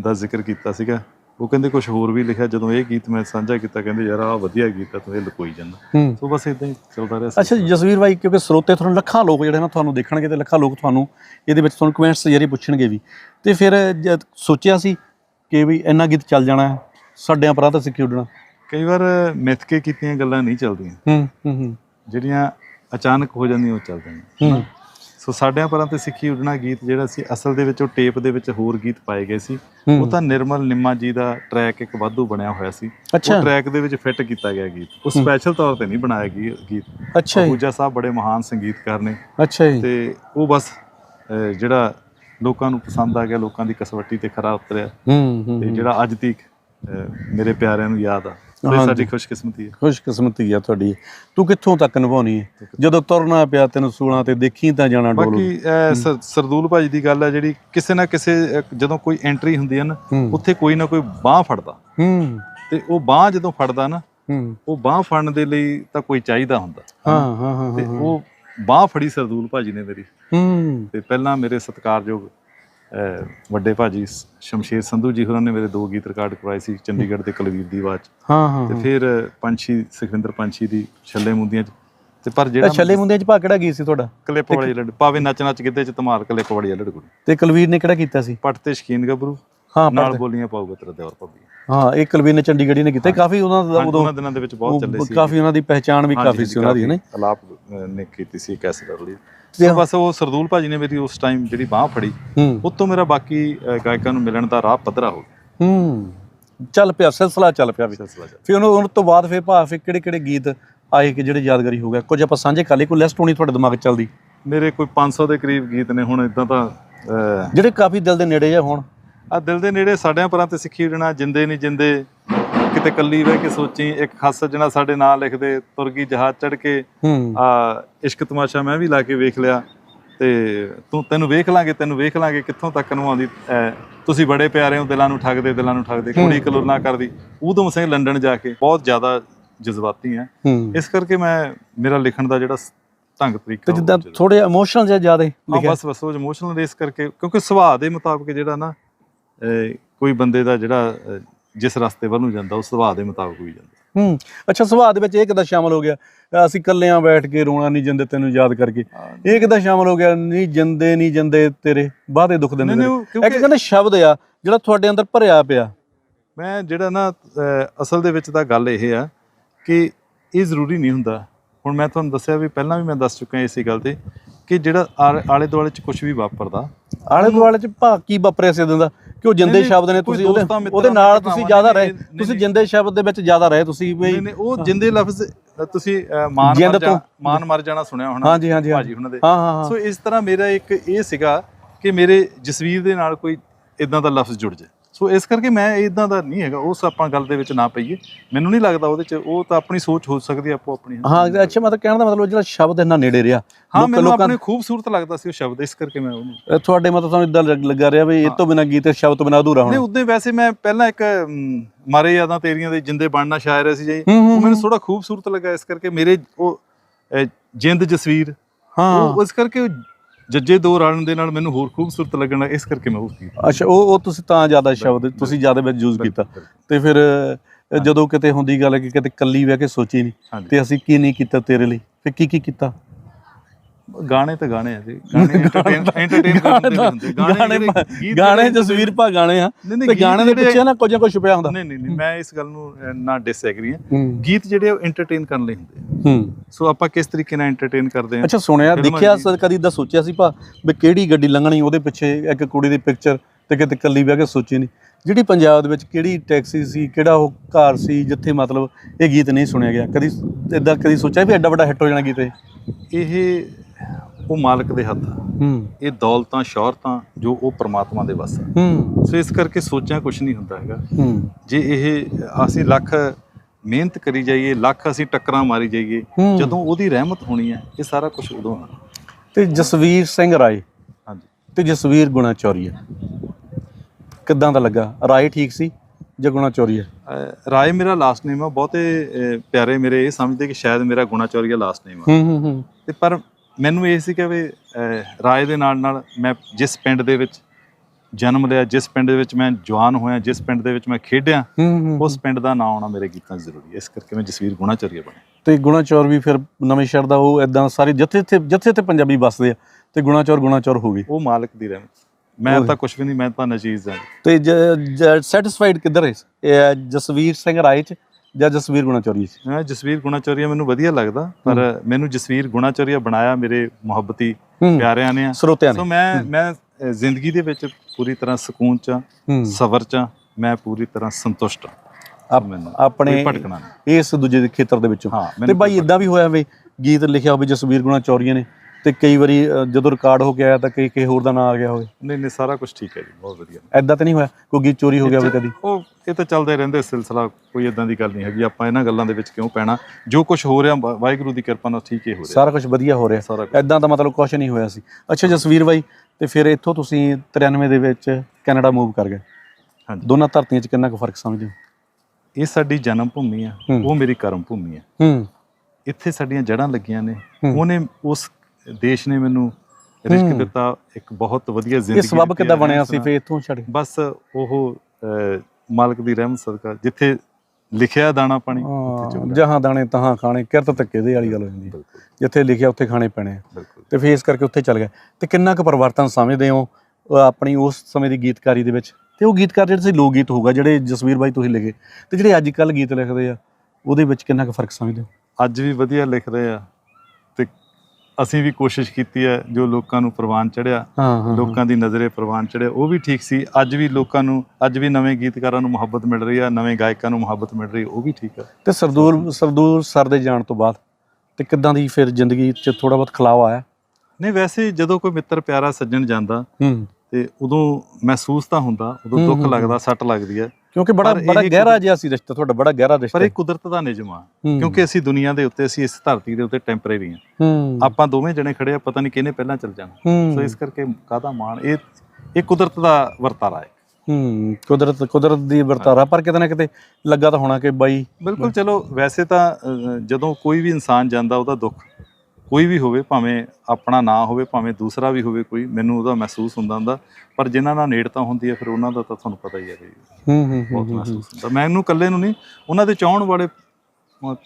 ਦਾ ਜ਼ਿਕਰ ਕੀਤਾ ਸੀਗਾ। ਉਹ ਕਹਿੰਦੇ ਕੁਝ ਹੋਰ ਵੀ ਲਿਖਿਆ ਜਦੋਂ ਇਹ ਗੀਤ ਮੈਂ ਸਾਂਝਾ ਕੀਤਾ ਕਹਿੰਦੇ ਯਾਰ ਆਹ ਵਧੀਆ ਗੀਤ ਆ ਤੂੰ ਇਹ ਲੁਕੋਈ ਜਾਂਦਾ। ਸੋ ਬਸ ਇਦਾਂ ਹੀ ਚੱਲਦਾ ਰਿਹਾ ਅੱਛਾ ਜੀ, ਜਸਵੀਰ ਬਾਈ ਕਿਉਂਕਿ ਸਰੋਤੇ ਤੁਹਾਨੂੰ ਲੱਖਾਂ ਲੋਕ ਜਿਹੜੇ ਨਾ ਤੁਹਾਨੂੰ ਦੇਖਣਗੇ ਤੇ ਲੱਖਾਂ ਲੋਕ ਤੁਹਾਨੂੰ ਇਹਦੇ ਵਿੱਚ ਤੁਹਾਨੂੰ ਕਮੈਂਟਸ ਜ਼ਰੀਏ ਪੁੱਛਣਗੇ ਵੀ। ਤੇ ਫਿਰ ਸੋਚਿਆ ਸੀ ਕਿ ਵੀ ਇੰਨਾ ਗੀਤ ਚੱਲ ਜਾਣਾ ਹੈ ਸਾਡਿਆਂ ਪਰਾਂ ਤਾਂ ਸਿੱਖੀ ਉੱਡਣਾ? ਕਈ ਵਾਰ ਮਿੱਥ ਕੇ ਕੀਤੀਆਂ ਗੱਲਾਂ ਨਹੀਂ ਚੱਲਦੀਆਂ। ਹੂੰ ਹੂੰ ਜਿਹੜੀਆਂ ਅਚਾਨਕ ਹੋ ਜਾਂਦੀਆਂ ਉਹ ਚੱਲ ਜਾਂਦੀਆਂ। ਹੂੰ। ਸੋ ਸਾਡਿਆਂ ਪਰਾਂ ਤੇ ਸਿੱਖੀ ਉੱਡਣਾ ਗੀਤ ਜਿਹੜਾ ਸੀ ਅਸਲ ਦੇ ਵਿੱਚ ਉਹ ਟੇਪ ਦੇ ਵਿੱਚ ਹੋਰ ਗੀਤ ਪਾਏ ਗਏ ਸੀ। ਉਹ ਤਾਂ ਨਿਰਮਲ ਨਿੰਮਾ ਜੀ ਦਾ ਟਰੈਕ ਇੱਕ ਵਾਧੂ ਬਣਿਆ ਹੋਇਆ ਸੀ। ਉਹ ਟਰੈਕ ਦੇ ਵਿੱਚ ਫਿੱਟ ਕੀਤਾ ਗਿਆ ਗੀਤ। ਉਹ ਸਪੈਸ਼ਲ ਤੌਰ ਤੇ ਨਹੀਂ ਬਣਾਇਆ ਗਿਆ ਗੀਤ। ਅੱਛਾ ਜੀ। ਪੂਜਾ ਸਾਹਿਬ ਬੜੇ ਮਹਾਨ ਸੰਗੀਤਕਾਰ ਨੇ। ਅੱਛਾ ਜੀ। ਤੇ ਉਹ ਬਸ ਜਿਹੜਾ ਲੋਕਾਂ ਨੂੰ ਪਸੰਦ ਆ ਗਿਆ ਲੋਕਾਂ ਦੀ ਕਸਵੱਟੀ ਤੇ ਖਰਾ ਉਤਰਿਆ। ਤੇ ਜਿਹੜਾ ਅੱਜ ਤੀਕ ਮੇਰੇ ਪਿਆਰਿਆਂ ਨੂੰ ਯਾਦ ਆ। ਇਹ। ਸਾਡੀ ਖੁਸ਼ਕਿਸਮਤੀ ਹੈ। ਖੁਸ਼ਕਿਸਮਤੀ ਆ ਤੁਹਾਡੀ। ਤੂੰ ਕਿੱਥੋਂ ਤੱਕ ਨਿਭਾਉਣੀ ਹੈ? ਜਦੋਂ ਤੁਰਨਾ ਪਿਆ ਤੈਨੂੰ ਸੂਲਾਂ ਤੇ ਦੇਖੀ ਤਾਂ ਜਾਣਾ ਡੋਲੂ। ਬਾਕੀ ਸਰਦੂਲ ਭਾਜੀ ਦੀ ਗੱਲ ਹੈ ਜਿਹੜੀ ਕਿਸੇ ਨਾ ਕਿਸੇ ਜਦੋਂ ਕੋਈ ਐਂਟਰੀ ਹੁੰਦੀ ਹੈ ਨਾ ਉੱਥੇ ਕੋਈ ਨਾ ਕੋਈ ਬਾਹ ਫੜਦਾ। ਹੂੰ। ਤੇ ਉਹ ਬਾਹ ਜਦੋਂ ਫੜਦਾ ਨਾ ਉਹ ਬਾਹ ਫੜਨ ਦੇ ਲਈ ਤਾਂ ਕੋਈ ਚਾਹੀਦਾ ਹੁੰਦਾ। ਹਾਂ ਹਾਂ ਹਾਂ ਤੇ। ਉਹ ਬਾਹ ਫੜੀ ਸਰਦੂਲ ਭਾਜੀ ਨੇ ਮੇਰੀ। ਹੂੰ। ਤੇ ਪਹਿਲਾਂ ਮੇਰੇ ਸਤਿਕਾਰਯੋਗ ਵੱਡੇ ਭਾਜੀ ਸ਼ਮਸ਼ੇਰ ਸੰਧੂ ਜੀ ਹੋਰਾਂ ਨੇ ਮੇਰੇ ਦੋ ਗੀਤ ਰਿਕਾਰਡ ਕਰਵਾਏ ਸੀ ਚੰਡੀਗੜ੍ਹ ਦੇ ਕੁਲਵੀਰ ਦੀ ਆਵਾਜ਼। ਹਾਂ ਹਾਂ ਤੇ। ਫਿਰ ਪੰਛੀ ਸੁਖਵਿੰਦਰ ਪੰਛੀ ਦੀ ਛੱਲੇ ਮੁੰਦੀਆਂ 'ਚ। ਤੇ ਪਰ ਜਿਹੜਾ ਛੱਲੇ ਮੁੰਦਿਆਂ ਚ ਭਾ ਕਿਹੜਾ ਗੀਤ ਸੀ ਤੁਹਾਡਾ? ਕਲਿੱਪ ਵਾਲੀ ਲੜ ਪਾਵੇ ਨੱਚ ਨੱਚ ਗਿੱਧੇ 'ਚ ਧਮਾਲ ਕਲਿੱਪ ਵਾਲੀ ਲੜ ਕੁੜੀ ਤੇ ਕੁਲਵੀਰ ਨੇ ਕਿਹੜਾ ਕੀਤਾ ਸੀ? ਪੱਟ ਤੇ ਸ਼ਕੀਨ ਗੱਭਰੂ ਹਾਂ ਨਾਲ। ਬੋਲੀਆਂ ਪਾਊਗਾ ਤੇਰਾ ਦਿਓਰ ਭੱਬੀ ਹਾਂ ਇਹ ਕੁਲਵੀਰ ਨੇ ਚੰਡੀਗੜ੍ਹੀ ਨੇ ਕੀਤਾ। ਕਾਫੀ ਉਹਨਾਂ ਦਾ ਉਦੋਂ ਉਹਨਾਂ ਦਿਨਾਂ ਦੇ ਵਿੱਚ ਬਹੁਤ ਚੱਲੇ ਸੀ। ਕਾਫੀ ਉਹਨਾਂ ਦੀ ਪਹਿਚਾਣ ਵੀ ਕਾਫੀ ਸੀ ਉਹਨਾਂ ਦੀ ਨੇ? ਅਲਾਪ ਅਹ, ਨੇ ਕੀਤੀ ਸੀ ਕੈਸੇ ਕਰ ਲਈ ਤੇ ਤੇ ਬਸ ਉਹ ਸਰਦੂਲ ਭਾਜੀ ਨੇ ਮੇਰੀ ਉਸ ਟਾਈਮ ਜਿਹੜੀ ਬਾਹ ਫੜੀ ਹੂੰ। ਉਤੋਂ ਮੇਰਾ ਬਾਕੀ ਗਾਇਕਾਂ ਨੂੰ ਮਿਲਣ ਦਾ ਰਾਹ ਪੱਧਰਾ ਹੋ ਗਿਆ। ਹੂੰ। ਚੱਲ ਪਿਆ ਸਿਲਸਿਲਾ ਚੱਲ ਪਿਆ ਵੀ। ਫਿਰ ਉਹਨੂੰ ਉਹਨਾਂ ਤੋਂ ਬਾਅਦ ਫਿਰ ਭਾ ਫਿਰ ਕਿਹੜੇ ਕਿਹੜੇ ਗੀਤ ਆਏ ਕਿ ਜਿਹੜੇ ਯਾਦਗਾਰੀ ਹੋ ਗਿਆ? ਕੁਝ ਆਪਾਂ ਸਾਂਝੇ ਕਰ ਲਈ ਕੋਈ ਲਿਸਟ ਹੋਣੀ ਤੁਹਾਡੇ ਦਿਮਾਗ 'ਚ ਚੱਲਦੀ? ਮੇਰੇ ਕੋਈ 500 ਦੇ ਕਰੀਬ ਗੀਤ ਨੇ ਹੁਣ ਇਦਾਂ ਤਾਂ ਜਿਹੜੇ ਕਾਫੀ ਦਿਲ ਦੇ ਨੇੜੇ ਆ ਹੁਣ। ਆ ਦਿਲ ਦੇ ਨੇੜੇ ਸਾਡਿਆਂ ਪਰਾਂ ਤੇ ਸਿੱਖੀ ਉਡਣਾ ਜਿੰਦੇ ਨਹੀਂ ਜਿੰਦੇ ਕਿਤੇ ਕੱਲੀ ਬਹਿ ਕੇ ਸੋਚੀ ਇੱਕ ਖਾਸ ਸੱਜਣਾ ਸਾਡੇ ਨਾਂ ਲਿਖਦੇ ਤੁਰ ਗਈ ਜਹਾਜ਼ ਚੜ ਕੇ ਆ ਇਸ਼ਕ ਤਮਾਸ਼ਾ ਮੈਂ ਵੀ ਲਾ ਕੇ ਵੇਖ ਲਿਆ। ਤੇ ਤੂੰ ਤੈਨੂੰ ਵੇਖ ਲਾਂਗੇ ਤੈਨੂੰ ਵੇਖ ਲਾਂਗੇ ਕਿੱਥੋਂ ਤੱਕ ਨੂੰ ਆਉਂਦੀ ਤੁਸੀਂ ਬੜੇ ਪਿਆਰੇ ਹੋ ਦਿਲਾਂ ਨੂੰ ਠੱਗਦੇ ਦਿਲਾਂ ਨੂੰ ਠੱਗਦੇ ਕੁੜੀ ਕਲੋਨਾ ਕਰਦੀ। ਉਦੋਂ ਸਿੰਘ ਲੰਡਨ ਜਾ ਕੇ ਬਹੁਤ ਜ਼ਿਆਦਾ ਜਜ਼ਬਾਤੀ ਹੈ ਹੂੰ। ਇਸ ਕਰਕੇ ਮੈਂ ਮੇਰਾ ਲਿਖਣ ਦਾ ਜਿਹੜਾ ਢੰਗ ਤਰੀਕਾ ਤੇ ਜਿੱਦਾਂ ਥੋੜੇ ਇਮੋਸ਼ਨਲ ਜਿਹਾ ਜ਼ਿਆਦਾ ਲਿਖਿਆ। ਬਸ ਬਸ ਉਹ ਇਮੋਸ਼ਨਲ ਰੇਸ ਕਰਕੇ ਕਿਉਂਕਿ ਸੁਭਾਅ ਦੇ ਮੁਤਾਬਕ ਜਿਹੜਾ ਨਾ ਕੋਈ ਬੰਦੇ ਦਾ ਜਿਹੜਾ ਜਿਸ ਰਸਤੇ ਵੱਲ ਨੂੰ ਜਾਂਦਾ ਉਹ ਸੁਭਾਅ ਦੇ ਮੁਤਾਬਕ ਹੋਈ ਜਾਂਦਾ। ਹੂੰ ਅੱਛਾ ਸੁਭਾਅ ਦੇ ਵਿੱਚ ਇਹ ਕਿੱਦਾਂ ਸ਼ਾਮਲ ਹੋ ਗਿਆ? ਅਸੀਂ ਇਕੱਲਿਆਂ ਬੈਠ ਕੇ ਰੋਣਾ ਨਹੀਂ ਜਿੰਦੇ ਤੈਨੂੰ ਯਾਦ ਕਰਕੇ। ਇਹ ਕਿੱਦਾਂ ਸ਼ਾਮਲ ਹੋ ਗਿਆ? ਨਹੀਂ ਜਿੰਦੇ ਨਹੀਂ ਜਿੰਦੇ ਤੇਰੇ ਬਾਦੇ ਦੁੱਖ ਦੇ ਨਹੀਂ, ਨੇ ਇੱਕ ਕਹਿੰਦੇ ਸ਼ਬਦ ਆ ਜਿਹੜਾ ਤੁਹਾਡੇ ਅੰਦਰ ਭਰਿਆ ਪਿਆ। ਮੈਂ ਜਿਹੜਾ ਨਾ ਅਸਲ ਦੇ ਵਿੱਚ ਤਾਂ ਗੱਲ ਇਹ ਆ ਕਿ ਇਹ ਜ਼ਰੂਰੀ ਨਹੀਂ ਹੁੰਦਾ। ਹੁਣ ਮੈਂ ਤੁਹਾਨੂੰ ਦੱਸਿਆ ਵੀ ਪਹਿਲਾਂ ਵੀ ਮੈਂ ਦੱਸ ਚੁੱਕਾ ਇਸੇ ਗੱਲ ਤੇ ਕਿ ਜਿਹੜਾ ਆਲੇ- ਆਲੇ ਦੁਆਲੇ ਚ ਕੁਝ ਵੀ ਵਾਪਰਦਾ ਆਲੇ ਦੁਆਲੇ ਚ ਭਾ ਕੀ ਵਾਪਰਿਆ ਸੀ ਦਿੰਦਾ ਕਿ ਉਹ ਜਿੰਦੇ ਸ਼ਬਦ ਨੇ ਤੁਸੀਂ ਉਹਦੇ ਉਹਦੇ ਨਾਲ ਤੁਸੀਂ ਜ਼ਿਆਦਾ ਰਹੇ ਤੁਸੀਂ। ਜਿੰਦੇ ਸ਼ਬਦ ਦੇ ਵਿੱਚ ਜ਼ਿਆਦਾ ਰਹੇ ਤੁਸੀਂ ਵੀ ਨਹੀਂ ਨਹੀਂ ਉਹ ਜਿੰਦੇ ਲਫ਼ਜ਼ ਤੁਸੀਂ ਮਾਨ ਮਰ ਤੋਂ- ਜਾ ਮਾਨ ਮਰ ਜਾਣਾ ਸੁਣਿਆ ਹੋਣਾ ਹਾਂਜੀ, ਹਾਂਜੀ, ਭਾਜੀ ਉਹਨਾਂ ਦੇ। ਹਾਂ ਹਾਂ ਹਾਂ। ਸੋ ਇਸ ਤਰ੍ਹਾਂ ਮੇਰਾ ਇੱਕ ਇਹ ਸੀਗਾ ਕਿ ਮੇਰੇ ਜਸਵੀਰ ਦੇ ਨਾਲ ਕੋਈ ਇਦਾਂ ਦਾ ਲਫ਼ਜ਼ ਜੁੜ ਜਾਏ। ਸੋ ਇਸ ਕਰਕੇ ਮੈਂ ਇਦਾਂ ਦਾ ਨਹੀਂ ਹੈਗਾ ਉਸ ਆਪਾਂ ਗੱਲ ਦੇ ਵਿੱਚ ਨਾ ਪਈਏ। ਮੈਨੂੰ ਨਹੀਂ ਲੱਗਦਾ ਉਹਦੇ ਚ ਉਹ ਤਾਂ ਆਪਣੀ ਸੋਚ ਹੋ ਸਕਦੀ ਆਪੋ ਆਪਣੀ। ਹਾਂ ਅੱਛਾ ਮਤਲਬ ਕਹਿਣ ਦਾ ਮਤਲਬ ਜਿਹੜਾ ਸ਼ਬਦ ਇੰਨਾ ਨੇੜੇ ਰਿਹਾ ਹਾਂ ਮੈਨੂੰ ਆਪਣੇ ਖੂਬਸੂਰਤ ਲੱਗਦਾ ਸੀ ਉਹ ਸ਼ਬਦ ਇਸ ਕਰਕੇ ਮੈਂ ਉਹਨੂੰ ਤੁਹਾਡੇ ਮਤਲਬ ਤੁਹਾਨੂੰ ਇਦਾਂ ਲੱਗਾ ਰਿਹਾ ਵੀ ਇਹ ਤੋਂ ਬਿਨਾ ਗੀਤ ਸ਼ਬਦ ਤੋਂ ਬਿਨਾ ਅਧੂਰਾ ਨਹੀਂ ਉਦੋਂ ਵੈਸੇ ਮੈਂ ਪਹਿਲਾਂ ਇੱਕ ਮਾਰੇ ਯਾਦਾਂ ਤੇਰੀਆਂ ਦੇ ਜਿੰਦੇ ਬਣਨਾ ਸ਼ਾਇਰ ਸੀ ਜੀ। ਉਹ ਮੈਨੂੰ ਥੋੜਾ ਖੂਬਸੂਰਤ ਲੱਗਾ ਇਸ ਕਰਕੇ ਮੇਰੇ ਉਹ ਜਿੰਦ ਜਸਵੀਰ। ਹਾਂ। ਉਹ ਇਸ ਕਰਕੇ ਜੱਜੇ ਦੋ ਰਲਣ ਦੇ ਨਾਲ ਮੈਨੂੰ ਹੋਰ ਖੂਬਸੂਰਤ ਲੱਗਣਾ ਇਸ ਕਰਕੇ ਮੈਂ ਉਸ ਗੀਤ ਅੱਛਾ ਉਹ ਉਹ ਤੁਸੀਂ ਤਾਂ ਜ਼ਿਆਦਾ ਸ਼ਬਦ ਤੁਸੀਂ ਜ਼ਿਆਦਾ ਵਿੱਚ ਯੂਜ਼ ਕੀਤਾ। ਤੇ ਫਿਰ ਜਦੋਂ ਕਿਤੇ ਹੁੰਦੀ ਗੱਲ ਕਿ ਕਿਤੇ ਕੱਲੀ ਬਹਿ ਕੇ ਸੋਚੀ ਨਹੀਂ ਤੇ ਅਸੀਂ ਕੀ ਨਹੀਂ ਕੀਤਾ ਤੇਰੇ ਲਈ? ਫਿਰ ਕੀ ਕੀ ਕੀਤਾ? ਗਾਣੇ ਤਾਂ ਗਾਣੇ ਆ ਜੀ। ਗਾਣੇ ਐਂਟਰਟੇਨ ਐਂਟਰਟੇਨ ਕਰਨ ਦੇ ਵੀ ਹੁੰਦੇ। ਗਾਣੇ ਗਾਣੇ ਜਸਵੀਰ ਭਾ ਗਾਣੇ ਆ ਤੇ ਗਾਣੇ ਦੇ ਪਿੱਛੇ ਨਾ ਕੁਝ ਨਾ ਕੁਝ ਛੁਪਿਆ ਹੁੰਦਾ। ਨਹੀਂ ਨਹੀਂ ਨਹੀਂ ਮੈਂ ਇਸ ਗੱਲ ਨੂੰ ਨਾ ਡਿਸਐਗਰੀ ਹਾਂ। ਗੀਤ ਜਿਹੜੇ ਉਹ ਐਂਟਰਟੇਨ ਕਰਨ ਲਈ ਹੁੰਦੇ। ਹੂੰ। ਸੋ ਆਪਾਂ ਕਿਸ ਤਰੀਕੇ ਨਾਲ ਐਂਟਰਟੇਨ ਕਰਦੇ ਹਾਂ? ਅੱਛਾ ਸੁਣਿਆ ਦੇਖਿਆ ਕਦੀ ਦਾ ਸੋਚਿਆ ਸੀ ਭਾ ਵੀ ਕਿਹੜੀ ਗੱਡੀ ਲੰਘਣੀ ਉਹਦੇ ਪਿੱਛੇ ਇੱਕ ਕੁੜੀ ਦੀ ਪਿਕਚਰ ਤੇ ਕਿਤੇ ਕੱਲੀ ਬਹਿ ਕੇ ਸੋਚੀ ਨਹੀਂ। ਜਿਹੜੀ ਪੰਜਾਬ ਦੇ ਵਿੱਚ ਕਿਹੜੀ ਟੈਕਸੀ ਸੀ ਕਿਹੜਾ ਉਹ ਘਰ ਸੀ ਜਿੱਥੇ ਮਤਲਬ ਇਹ ਗੀਤ ਨਹੀਂ ਸੁਣਿਆ ਗਿਆ। ਕਦੀ ਇਦਾਂ ਕਦੀ ਸੋਚਿਆ ਵੀ ਐਡਾ ਵੱਡਾ ਹਿੱਟ ਹੋ ਜਾਣਾ ਗੀਤ ਇਹ ਉਹ ਮਾਲਕ ਦੇ ਹੱਥ ਆ। ਹੂੰ। ਇਹ ਦੌਲਤਾਂ ਸ਼ੌਹਰਤਾਂ ਜੋ ਉਹ ਪ੍ਰਮਾਤਮਾ ਦੇ ਵੱਸ ਆ। ਹੂੰ। ਸੋ ਇਸ ਕਰਕੇ ਸੋਚਿਆ ਕੁਝ ਨਹੀਂ ਹੁੰਦਾ ਹੈਗਾ। ਹੂੰ। ਜੇ ਇਹ ਅਸੀਂ ਲੱਖ ਮਿਹਨਤ ਕਰੀ ਜਾਈਏ ਲੱਖ ਅਸੀਂ ਟੱਕਰਾਂ ਮਾਰੀ ਜਾਈਏ ਹੂੰ। ਜਦੋਂ ਉਹਦੀ ਰਹਿਮਤ ਹੋਣੀ ਹੈ ਇਹ ਸਾਰਾ ਕੁਝ ਉਦੋਂ ਆ। ਤੇ ਜਸਵੀਰ ਸਿੰਘ ਰਾਏ। ਹਾਂਜੀ। ਤੇ ਜਸਵੀਰ ਗੁਣਾ ਚੌਰੀਆ ਕਿੱਦਾਂ ਦਾ ਲੱਗਾ? ਰਾਏ ਠੀਕ ਸੀ ਜਾਂ ਗੁਣਾ ਚੌਰੀਆ ਅਹ ਰਾਏ ਮੇਰਾ ਲਾਸਟ ਨੇਮ ਆ। ਬਹੁਤੇ ਅਹ, ਪਿਆਰੇ ਮੇਰੇ ਇਹ ਸਮਝਦੇ ਕਿ ਸ਼ਾਇਦ ਮੇਰਾ ਗੁਣਾ ਚੌਰੀਆ ਲਾਸਟ ਨੇਮ ਆ। ਹੂੰ ਹੂੰ ਹੂੰ। ਤੇ ਪਰ ਮੈਨੂੰ ਇਹ ਸੀ ਕਿ ਵੀ ਰਾਏ ਦੇ ਨਾਲ ਨਾਲ ਮੈਂ ਜਿਸ ਪਿੰਡ ਦੇ ਵਿੱਚ ਜਨਮ ਲਿਆ ਜਿਸ ਪਿੰਡ ਦੇ ਵਿੱਚ ਮੈਂ ਜਵਾਨ ਹੋਇਆ ਜਿਸ ਪਿੰਡ ਦੇ ਵਿੱਚ ਮੈਂ ਖੇਡਿਆ ਉਸ ਪਿੰਡ ਦਾ ਨਾਂ ਆਉਣਾ ਮੇਰੇ ਗੀਤਾਂ 'ਚ ਜ਼ਰੂਰੀ ਹੈ। ਇਸ ਕਰਕੇ ਮੈਂ ਜਸਵੀਰ ਗੁਣਾਚਾਰੀਆ ਬਣਿਆ। ਤੇ ਗੁਣਾਚੌਰ ਵੀ ਫਿਰ ਨਵੇਂ ਸ਼ਹਿਰ ਦਾ ਉਹ ਇਦਾਂ ਸਾਰੇ ਜਿੱਥੇ ਜਿੱਥੇ ਜਿੱਥੇ ਤੇ ਪੰਜਾਬੀ ਵੱਸਦੇ ਆ ਤੇ ਗੁਣਾਚੌਰ ਗੁਣਾਚੌਰ ਹੋ ਗਈ। ਉਹ ਮਾਲਕ ਦੀ ਰਹਿਮਤ ਮੈਂ ਤਾਂ ਕੁਝ ਵੀ ਨਹੀਂ ਮੈਂ ਤਾਂ ਨਚੀਜ਼ ਹਾਂ ਤੇ ਸੈਟੀਸਫਾਈਡ ਕਿੱਧਰ ਹੈ ਜਸਵੀਰ ਸਿੰਘ ਰਾਏ ਚ। ਜਾਂ ਜਸਵੀਰ ਗੁਣਾਚੌਰੀ ਚ ਮੈਂ ਜਸਵੀਰ ਗੁਣਾਚਾਰੀਆ ਮੈਨੂੰ ਵਧੀਆ ਲੱਗਦਾ ਪਰ ਮੈਨੂੰ ਜਸਵੀਰ ਗੁਣਾਚਾਰੀਆ ਬਣਾਇਆ ਮੇਰੇ ਮੁਹੱਬਤੀ ਹੂੰ। ਪਿਆਰਿਆਂ ਨੇ। ਸੋ ਮੈਂ ਮੈਂ ਜ਼ਿੰਦਗੀ ਦੇ ਵਿੱਚ ਪੂਰੀ ਤਰ੍ਹਾਂ ਸਕੂਨ ਚ ਹੂੰ। ਸਬਰ ਚ ਮੈਂ ਪੂਰੀ ਤਰ੍ਹਾਂ ਸੰਤੁਸ਼ਟ ਹਾਂ। ਮੈਨੂੰ ਆਪਣੇ ਇਸ ਦੂਜੇ ਦੇ ਖੇਤਰ ਦੇ ਵਿੱਚੋਂ। ਹਾਂ ਤੇ ਬਾਈ ਇਦਾਂ ਵੀ ਹੋਇਆ ਵੀ ਗੀਤ ਲਿਖਿਆ ਹੋਵੇ ਜਸਵੀਰ ਗੁਣਾਚੌਰੀਆ ਨੇ ਤੇ ਕਈ ਵਾਰੀ ਅ, ਜਦੋਂ ਰਿਕਾਰਡ ਹੋ ਕੇ ਆਇਆ ਤਾਂ ਕਈ ਕਈ ਹੋਰ ਦਾ ਨਾਂ ਆ ਗਿਆ ਹੋਵੇ। ਨਹੀਂ ਨਹੀਂ ਸਾਰਾ ਕੁਝ ਠੀਕ ਹੈ ਜੀ ਬਹੁਤ ਵਧੀਆ। ਐਦਾਂ ਤਾਂ ਨਹੀਂ ਹੋਇਆ? ਕੋਈ ਗੀਤ ਚੋਰੀ ਹੋ ਗਿਆ ਹੋਵੇ ਕਦੀ? ਉਹ ਇਹ ਤਾਂ ਚੱਲਦੇ ਰਹਿੰਦੇ ਸਿਲਸਿਲਾ ਕੋਈ ਇਦਾਂ ਦੀ ਗੱਲ ਨਹੀਂ ਹੈਗੀ। ਆਪਾਂ ਇਹਨਾਂ ਗੱਲਾਂ ਦੇ ਵਿੱਚ ਕਿਉਂ ਪੈਣਾ? ਜੋ ਕੁਝ ਹੋ ਰਿਹਾ ਵਾ- ਵਾਹਿਗੁਰੂ ਦੀ ਕਿਰਪਾ ਨਾਲ ਠੀਕ ਹੀ ਹੋ ਰਿਹਾ। ਸਾਰਾ ਕੁਝ ਵਧੀਆ ਹੋ ਰਿਹਾ। ਸਾਰਾ ਕੁਝ ਐਦਾਂ ਤਾਂ ਮਤਲਬ ਕੁਝ ਨਹੀਂ ਹੋਇਆ ਸੀ। ਅੱਛਾ ਜਸਵੀਰ ਬਾਈ ਤੇ ਫਿਰ ਇੱਥੋਂ ਤੁਸੀਂ 93 ਦੇ ਵਿੱਚ ਕੈਨੇਡਾ ਮੂਵ ਕਰ ਗਏ। ਹਾਂਜੀ। ਦੋਨਾਂ ਧਰਤੀਆਂ 'ਚ ਕਿੰਨਾ ਕੁ ਫ਼ਰਕ ਸਮਝਦੇ ਹੋ? ਇਹ ਸਾਡੀ ਜਨਮ ਭੂਮੀ ਆ। ਹੂੰ। ਉਹ ਮੇਰੀ ਕਰਮ ਭੂਮੀ ਆ। ਹੂੰ। ਇੱਥੇ ਸਾਡੀਆਂ ਜੜ੍ਹਾਂ ਲੱਗੀਆਂ ਨੇ। ਹੂੰ। ਉਹਨੇ ਉਸ ਦੇਸ਼ ਨੇ ਮੈਨੂੰ ਰਿਸ਼ਕ। ਦਿੱਤਾ ਇੱਕ ਬਹੁਤ ਵਧੀਆ ਇਹ ਜ਼ਿੰਦਗੀ ਸਬਬ ਦਿੱਤੀ ਕਿੱਦਾਂ ਬਣਿਆ ਸੀ ਫੇ ਇੱਥੋਂ ਸਹਿਣ। ਬਸ ਉਹ ਮਾਲਕ ਦੀ ਰਹਿਮਤ ਸਦਕਾ ਜਿੱਥੇ ਲਿਖਿਆ ਦਾਣਾ ਪਾਣੀ ਜਹਾਂ ਦਾਣੇ ਤਹਾਂ ਖਾਣੇ ਕਿਰਤ ਧੱਕੇ ਦੇ ਵਾਲੀ ਗੱਲ ਹੋ ਜਾਂਦੀ ਜਿੱਥੇ ਲਿਖਿਆ ਉੱਥੇ ਖਾਣੇ ਪੈਣੇ ਤੇ ਫੇਸ ਕਰਕੇ ਉੱਥੇ ਚੱਲ ਗਏ। ਤੇ ਕਿੰਨਾ ਕੁ ਪਰਿਵਰਤਨ ਸਮਝਦੇ ਹੋ ਆਪਣੀ ਉਸ ਸਮੇਂ ਦੀ ਗੀਤਕਾਰੀ ਦੇ ਵਿੱਚ? ਤੇ ਉਹ ਗੀਤਕਾਰ ਜਿਹੜੇ ਸੀ ਲੋਕ ਗੀਤ ਹੋਊਗਾ ਜਿਹੜੇ ਜਸਵੀਰ ਬਾਈ ਤੁਸੀਂ ਲਿਖੇ ਤੇ ਜਿਹੜੇ ਅੱਜ ਕੱਲ ਗੀਤ ਲਿਖਦੇ ਆ ਉਹਦੇ ਵਿੱਚ ਕਿੰਨਾ ਕੁ ਫ਼ਰਕ ਸਮਝਦੇ ਹੋ? ਅੱਜ ਵੀ ਵਧੀਆ ਲਿਖ ਰਹੇ ਆ। ਅਸੀਂ ਵੀ ਕੋਸ਼ਿਸ਼ ਕੀਤੀ ਹੈ ਜੋ ਲੋਕਾਂ ਨੂੰ ਪ੍ਰਵਾਨ ਚੜਿਆ ਹਾਂ ਹਾਂ ਲੋਕਾਂ ਦੀ ਨਜ਼ਰੇ ਪ੍ਰਵਾਨ ਚੜਿਆ ਉਹ ਵੀ ਠੀਕ ਸੀ। ਅੱਜ ਵੀ ਲੋਕਾਂ ਨੂੰ ਅੱਜ ਵੀ ਨਵੇਂ ਗੀਤਕਾਰਾਂ ਨੂੰ ਮੁਹੱਬਤ ਮਿਲ ਰਹੀ ਆ ਨਵੇਂ ਗਾਇਕਾਂ ਨੂੰ ਮੁਹੱਬਤ ਮਿਲ ਰਹੀ ਉਹ ਵੀ ਠੀਕ ਆ ਤੇ ਸਰਦੂਰ ਸਰਦੂਰ ਸਰ ਦੇ ਜਾਣ ਤੋਂ ਬਾਅਦ ਤੇ ਕਿੱਦਾਂ ਦੀ ਫਿਰ ਜ਼ਿੰਦਗੀ 'ਚ ਥੋੜਾ ਬਹੁਤ ਖਲਾਅ ਆਇਆ? ਨਹੀਂ ਵੈਸੇ ਜਦੋਂ ਕੋਈ ਮਿੱਤਰ ਪਿਆਰਾ ਸੱਜਣ ਜਾਂਦਾ ਹੂੰ। ਤੇ ਉਦੋਂ ਮਹਿਸੂਸ ਤਾਂ ਹੁੰਦਾ ਉਦੋਂ ਹੂੰ, ਦੁੱਖ ਹੂੰ, ਲੱਗਦਾ ਸੱਟ ਲੱਗਦੀ ਹੈ। ਕਿਉਂਕਿ ਬੜਾ ਬੜਾ ਗਹਿਰਾ ਜਿਹਾ ਸੀ ਰਿਸ਼ਤਾ ਤੁਹਾਡਾ ਬੜਾ ਗਹਿਰਾ ਰਿਸ਼ਤਾ ਪਰ ਇਹ ਕੁਦਰਤ ਦਾ ਨਿਯਮ ਆ। ਕਿਉਂਕਿ ਅਸੀਂ ਦੁਨੀਆ ਦੇ ਉੱਤੇ ਅਸੀਂ ਇਸ ਧਰਤੀ ਦੇ ਉੱਤੇ ਟੈਂਪਰੇਰੀ ਆ ਆਪਾਂ ਦੋਵੇਂ ਜਣੇ ਖੜੇ ਆ ਪਤਾ ਨਹੀਂ ਕਿਹਨੇ ਪਹਿਲਾਂ ਚੱਲ ਜਾਣਾ। ਸੋ ਇਸ ਕਰਕੇ ਕਾਹਦਾ ਮਾਣ? ਇਹ ਇਹ ਕੁਦਰਤ ਦਾ ਵਰਤਾਰਾ ਹੈ। ਹੂੰ ਕੁਦਰਤ ਕੁਦਰਤ ਦੀ ਵਰਤਾਰਾ ਪਰ ਕਿਤੇ ਨਾ ਕਿਤੇ ਲੱਗਾ ਤਾਂ ਹੋਣਾ ਕਿ ਬਾਈ ਬਿਲਕੁਲ ਚਲੋ ਵੈਸੇ ਤਾਂ ਜਦੋਂ ਕੋਈ ਵੀ ਇਨਸਾਨ ਜਾਂਦਾ ਉਹਦਾ ਦੁੱਖ ਕੋਈ ਵੀ ਹੋਵੇ ਭਾਵੇਂ ਆਪਣਾ ਨਾ ਹੋਵੇ ਭਾਵੇਂ ਦੂਸਰਾ ਵੀ ਹੋਵੇ ਕੋਈ ਮੈਨੂੰ ਉਹਦਾ ਮਹਿਸੂਸ ਹੁੰਦਾ ਹੁੰਦਾ। ਪਰ ਜਿਨ੍ਹਾਂ ਨਾਲ ਨੇੜਤਾ ਹੁੰਦੀ ਹੈ ਫਿਰ ਉਹਨਾਂ ਦਾ ਤਾਂ ਤੁਹਾਨੂੰ ਪਤਾ ਹੀ ਹੈ ਹੂੰ ਹੂੰ ਬਹੁਤ ਮਹਿਸੂਸ ਹੁੰਦਾ। ਮੈਨੂੰ ਇਕੱਲੇ ਨੂੰ ਨਹੀਂ ਉਹਨਾਂ ਦੇ ਚਾਹਣ ਵਾਲੇ